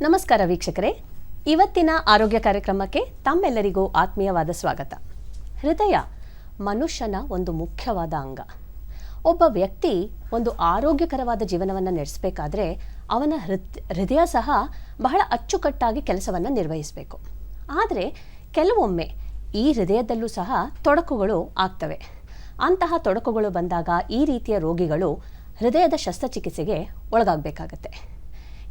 ನಮಸ್ಕಾರ ವೀಕ್ಷಕರೇ. ಇವತ್ತಿನ ಆರೋಗ್ಯ ಕಾರ್ಯಕ್ರಮಕ್ಕೆ ತಮ್ಮೆಲ್ಲರಿಗೂ ಆತ್ಮೀಯವಾದ ಸ್ವಾಗತ. ಹೃದಯ ಮನುಷ್ಯನ ಒಂದು ಮುಖ್ಯವಾದ ಅಂಗ. ಒಬ್ಬ ವ್ಯಕ್ತಿ ಒಂದು ಆರೋಗ್ಯಕರವಾದ ಜೀವನವನ್ನು ನಡೆಸಬೇಕಾದ್ರೆ ಅವನ ಹೃದ್, ಹೃದಯ ಸಹ ಬಹಳ ಅಚ್ಚುಕಟ್ಟಾಗಿ ಕೆಲಸವನ್ನು ನಿರ್ವಹಿಸಬೇಕು. ಆದರೆ ಕೆಲವೊಮ್ಮೆ ಈ ಹೃದಯದಲ್ಲೂ ಸಹ ತೊಡಕುಗಳು ಆಗ್ತವೆ. ಅಂತಹ ತೊಡಕುಗಳು ಬಂದಾಗ ಈ ರೀತಿಯ ರೋಗಿಗಳು ಹೃದಯದ ಶಸ್ತ್ರಚಿಕಿತ್ಸೆಗೆ ಒಳಗಾಗಬೇಕಾಗತ್ತೆ.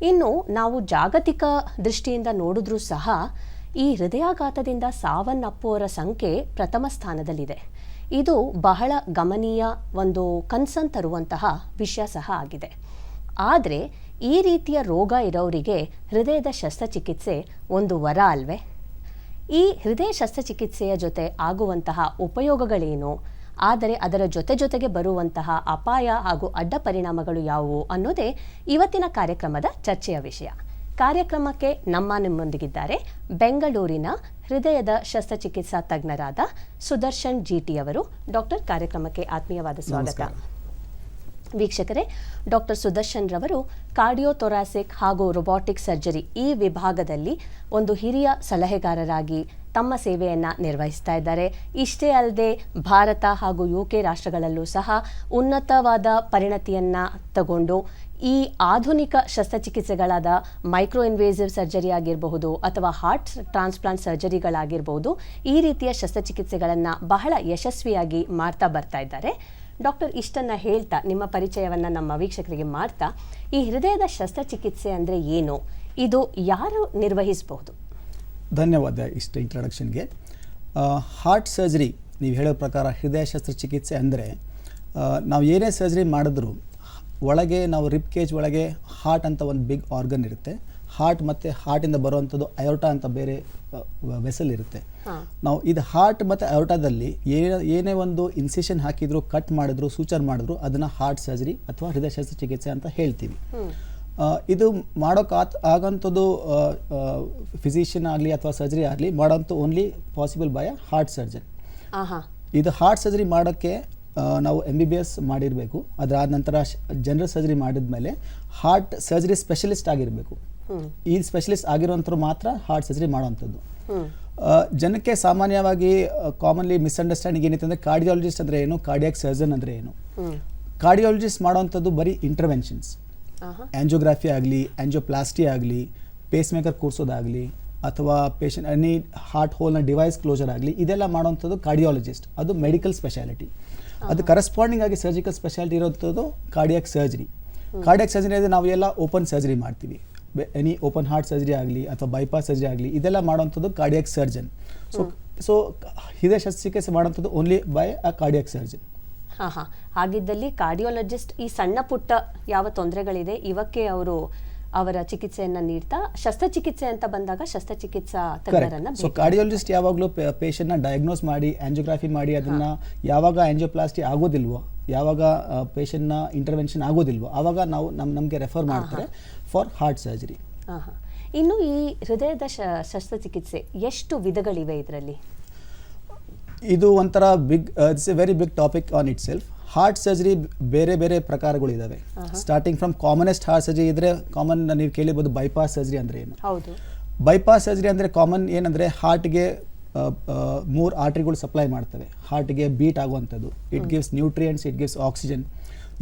ಇನ್ನು ನಾವು ಜಾಗತಿಕ ದೃಷ್ಟಿಯಿಂದ ನೋಡಿದ್ರೂ ಸಹ ಈ ಹೃದಯಾಘಾತದಿಂದ ಸಾವನ್ನಪ್ಪುವವರ ಸಂಖ್ಯೆ ಪ್ರಥಮ ಸ್ಥಾನದಲ್ಲಿದೆ. ಇದು ಬಹಳ ಗಮನೀಯ ಒಂದು ಕನ್ಸನ್ ತರುವಂತಹ ವಿಷಯ ಸಹ ಆಗಿದೆ. ಆದರೆ ಈ ರೀತಿಯ ರೋಗ ಇರೋರಿಗೆ ಹೃದಯದ ಶಸ್ತ್ರಚಿಕಿತ್ಸೆ ಒಂದು ವರ ಅಲ್ವೇ? ಈ ಹೃದಯ ಶಸ್ತ್ರಚಿಕಿತ್ಸೆಯ ಜೊತೆ ಆಗುವಂತಹ ಉಪಯೋಗಗಳೇನು? ಆದರೆ ಅದರ ಜೊತೆ ಜೊತೆಗೆ ಬರುವಂತಹ ಅಪಾಯ ಹಾಗೂ ಅಡ್ಡ ಪರಿಣಾಮಗಳು ಯಾವುವು ಅನ್ನೋದೇ ಇವತ್ತಿನ ಕಾರ್ಯಕ್ರಮದ ಚರ್ಚೆಯ ವಿಷಯ. ಕಾರ್ಯಕ್ರಮಕ್ಕೆ ನಮ್ಮ ನಿಮ್ಮೊಂದಿಗಿದ್ದಾರೆ ಬೆಂಗಳೂರಿನ ಹೃದಯದ ಶಸ್ತ್ರಚಿಕಿತ್ಸಾ ತಜ್ಞರಾದ ಸುದರ್ಶನ್ ಜಿಟಿ ಅವರು. ಡಾಕ್ಟರ್ ಕಾರ್ಯಕ್ರಮಕ್ಕೆ ಆತ್ಮೀಯವಾದ ಸ್ವಾಗತ. ವೀಕ್ಷಕರೇ ಡಾಕ್ಟರ್ ಸುದರ್ಶನ್ ರವರು ಕಾರ್ಡಿಯೋಥೊರಾಸಿಕ್ ಹಾಗೂ ರೊಬಾಟಿಕ್ ಸರ್ಜರಿ ಈ ವಿಭಾಗದಲ್ಲಿ ಒಂದು ಹಿರಿಯ ಸಲಹೆಗಾರರಾಗಿ ತಮ್ಮ ಸೇವೆಯನ್ನು ನಿರ್ವಹಿಸ್ತಾ ಇದ್ದಾರೆ. ಇಷ್ಟೇ ಅಲ್ಲದೆ ಭಾರತ ಹಾಗೂ ಯು ಕೆ ರಾಷ್ಟ್ರಗಳಲ್ಲೂ ಸಹ ಉನ್ನತವಾದ ಪರಿಣತಿಯನ್ನು ತಗೊಂಡು ಈ ಆಧುನಿಕ ಶಸ್ತ್ರಚಿಕಿತ್ಸೆಗಳಾದ ಮೈಕ್ರೋ ಇನ್ವೇಸಿವ್ ಸರ್ಜರಿ ಆಗಿರಬಹುದು ಅಥವಾ ಹಾರ್ಟ್ ಟ್ರಾನ್ಸ್ಪ್ಲಾಂಟ್ ಸರ್ಜರಿಗಳಾಗಿರ್ಬೋದು ಈ ರೀತಿಯ ಶಸ್ತ್ರಚಿಕಿತ್ಸೆಗಳನ್ನು ಬಹಳ ಯಶಸ್ವಿಯಾಗಿ ಮಾಡ್ತಾ ಬರ್ತಾ ಇದ್ದಾರೆ. ಡಾಕ್ಟರ್ ಇಷ್ಟನ್ನು ಹೇಳ್ತಾ ನಿಮ್ಮ ಪರಿಚಯವನ್ನು ನಮ್ಮ ವೀಕ್ಷಕರಿಗೆ ಮಾಡ್ತಾ ಈ ಹೃದಯದ ಶಸ್ತ್ರಚಿಕಿತ್ಸೆ ಅಂದರೆ ಏನು? ಇದು ಯಾರು ನಿರ್ವಹಿಸಬಹುದು? ಧನ್ಯವಾದ ಇಷ್ಟು ಇಂಟ್ರಡಕ್ಷನ್ಗೆ ಹಾರ್ಟ್ ಸರ್ಜರಿ ನೀವು ಹೇಳೋ ಪ್ರಕಾರ ಹೃದಯ ಶಸ್ತ್ರಚಿಕಿತ್ಸೆ ಅಂದರೆ ನಾವು ಏನೇ ಸರ್ಜರಿ ಮಾಡಿದ್ರು ಒಳಗೆ ನಾವು ರಿಪ್ ಕೇಜ್ ಒಳಗೆ ಹಾರ್ಟ್ ಅಂತ ಒಂದು ಬಿಗ್ ಆರ್ಗನ್ ಇರುತ್ತೆ. ಹಾರ್ಟ್ ಮತ್ತು ಹಾರ್ಟಿಂದ ಬರುವಂಥದ್ದು ಅಯೋಟಾ ಅಂತ ಬೇರೆ ವೆಸಲ್ ಇರುತ್ತೆ. ನಾವು ಇದು ಹಾರ್ಟ್ ಮತ್ತು ಅಯೋಟಾದಲ್ಲಿ ಏನೇ ಏನೇ ಒಂದು ಇನ್ಸಿಷನ್ ಹಾಕಿದ್ರು ಕಟ್ ಮಾಡಿದ್ರು ಸೂಚರ್ ಮಾಡಿದ್ರು ಅದನ್ನು ಹಾರ್ಟ್ ಸರ್ಜರಿ ಅಥವಾ ಹೃದಯ ಶಸ್ತ್ರಚಿಕಿತ್ಸೆ ಅಂತ ಹೇಳ್ತೀವಿ. ಇದು ಮಾಡೋಕೆ ಆತ್ ಆಗಂಥದ್ದು ಫಿಸಿಷಿಯನ್ ಆಗಲಿ ಅಥವಾ ಸರ್ಜರಿ ಆಗಲಿ ಮಾಡೋಂಥ only possible by a heart surgeon ಇದು ಹಾರ್ಟ್ ಸರ್ಜರಿ ಮಾಡೋಕ್ಕೆ ನಾವು ಎಂ ಬಿ ಬಿ ಎಸ್ ಮಾಡಿರಬೇಕು. ಅದಾದ ನಂತರ ಜನರಲ್ ಸರ್ಜರಿ ಮಾಡಿದ್ಮೇಲೆ ಹಾರ್ಟ್ ಸರ್ಜರಿ ಸ್ಪೆಷಲಿಸ್ಟ್ ಆಗಿರಬೇಕು. ಈ ಸ್ಪೆಷಲಿಸ್ಟ್ ಆಗಿರುವಂಥರು ಮಾತ್ರ ಹಾರ್ಟ್ ಸರ್ಜರಿ ಮಾಡುವಂಥದ್ದು ಜನಕ್ಕೆ ಸಾಮಾನ್ಯವಾಗಿ ಕಾಮನ್ಲಿ ಮಿಸ್ಅಂಡರ್ಸ್ಟ್ಯಾಂಡಿಂಗ್ ಏನಿತ್ತು ಅಂದರೆ ಕಾರ್ಡಿಯಾಲಜಿಸ್ಟ್ ಅಂದರೆ ಏನು? ಕಾರ್ಡಿಯಾಕ್ ಸರ್ಜನ್ ಅಂದರೆ ಏನು? ಕಾರ್ಡಿಯಾಲಜಿಸ್ಟ್ ಮಾಡೋವಂಥದ್ದು ಬರೀ ಇಂಟರ್ವೆನ್ಷನ್ಸ್ ಆ್ಯಂಜೋಗ್ರಾಫಿ ಆಗಲಿ ಆ್ಯಂಜೋಪ್ಲಾಸ್ಟಿ ಆಗಲಿ ಪೇಸ್ ಮೇಕರ್ ಕೂರಿಸೋದಾಗಲಿ ಅಥವಾ ಪೇಷಂಟ್ ಎನಿ ಹಾರ್ಟ್ ಹೋಲ್ನ ಡಿವೈಸ್ ಕ್ಲೋಸರ್ ಆಗಲಿ ಇದೆಲ್ಲ ಮಾಡೋವಂಥದ್ದು ಕಾರ್ಡಿಯಾಲಜಿಸ್ಟ್ ಅದು ಮೆಡಿಕಲ್ ಸ್ಪೆಷಾಲಿಟಿ ಅದು ಕರೆಸ್ಪಾಂಡಿಂಗ್ ಆಗಿ ಸರ್ಜಿಕಲ್ ಸ್ಪೆಷಾಲಿಟಿ ಇರೋಂಥದ್ದು ಕಾರ್ಡಿಯಾಕ್ ಸರ್ಜರಿ ಕಾರ್ಡಿಯಾಕ್ ಸರ್ಜರಿ ಅಂದರೆ ನಾವು ಎಲ್ಲ ಓಪನ್ ಸರ್ಜರಿ ಮಾಡ್ತೀವಿ. ಎನಿ ಓಪನ್ ಹಾರ್ಟ್ ಸರ್ಜರಿ ಆಗಲಿ ಅಥವಾ ಬೈಪಾಸ್ ಸರ್ಜರಿ ಆಗಲಿ ಇದೆಲ್ಲ ಮಾಡೋವಂಥದ್ದು ಕಾರ್ಡಿಯಾಕ್ ಸರ್ಜನ್ ಸೊ ಸೊ ಹೃದಯ ಶಸ್ತ್ರಚಿಕಿತ್ಸೆ ಮಾಡುವಂಥದ್ದು only by a cardiac surgeon ಹಾ ಹಾ. ಹಾಗಿದ್ದಲ್ಲಿ ಕಾರ್ಡಿಯೋಲಜಿಸ್ಟ್ ಈ ಸಣ್ಣ ಪುಟ್ಟ ಯಾವ ತೊಂದರೆಗಳಿದೆ ಇವಕ್ಕೆ ಅವರು ಅವರ ಚಿಕಿತ್ಸೆಯನ್ನ ನೀಡ್ತಾ ಶಸ್ತ್ರಚಿಕಿತ್ಸೆ ಅಂತ ಬಂದಾಗ ಶಸ್ತ್ರಚಿಕಿತ್ಸಾ ತಜ್ಞರನ್ನ ಸೊ ಕಾರ್ಡಿಯಾಲಜಿಸ್ಟ್ ಯಾವಾಗಲೂ ಪೇಷಂಟ್ನ ಡಯಾಗ್ನೋಸ್ ಮಾಡಿ ಆಂಜಿಯೋಗ್ರಾಫಿ ಮಾಡಿ ಅದನ್ನ ಯಾವಾಗ ಆಂಜಿಯೋಪ್ಲಾಸ್ಟಿ ಆಗೋದಿಲ್ವೋ ಯಾವಾಗ ಪೇಷಂಟ್ನ ಇಂಟರ್ವೆನ್ಷನ್ ಆಗೋದಿಲ್ವೋ ಆವಾಗ ನಾವು ನಮ್ ನಮಗೆ ರೆಫರ್ ಮಾಡ್ತಾರೆ ಫಾರ್ ಹಾರ್ಟ್ ಸರ್ಜರಿ. ಇನ್ನು ಈ ಹೃದಯದ ಶಸ್ತ್ರಚಿಕಿತ್ಸೆ ಎಷ್ಟು ವಿಧಗಳಿವೆ ಇದರಲ್ಲಿ? ಇದು ಒಂಥರ big it's a very big topic on itself heart surgery ಬೇರೆ ಬೇರೆ ಪ್ರಕಾರಗಳಿದ್ದಾವೆ starting from commonest heart surgery ಇದ್ರೆ ಕಾಮನ್ ನೀವು ಕೇಳಿರ್ಬೋದು ಬೈಪಾಸ್ ಸರ್ಜರಿ ಅಂದ್ರೆ ಏನು. ಬೈಪಾಸ್ ಸರ್ಜರಿ ಅಂದ್ರೆ ಕಾಮನ್ ಏನಂದ್ರೆ ಹಾರ್ಟ್ಗೆ ಮೂರು ಆರ್ಟ್ರಿಗಳು ಸಪ್ಲೈ ಮಾಡ್ತವೆ. ಹಾರ್ಟ್ಗೆ ಬೀಟ್ ಆಗುವಂಥದ್ದು. It gives nutrients it gives oxygen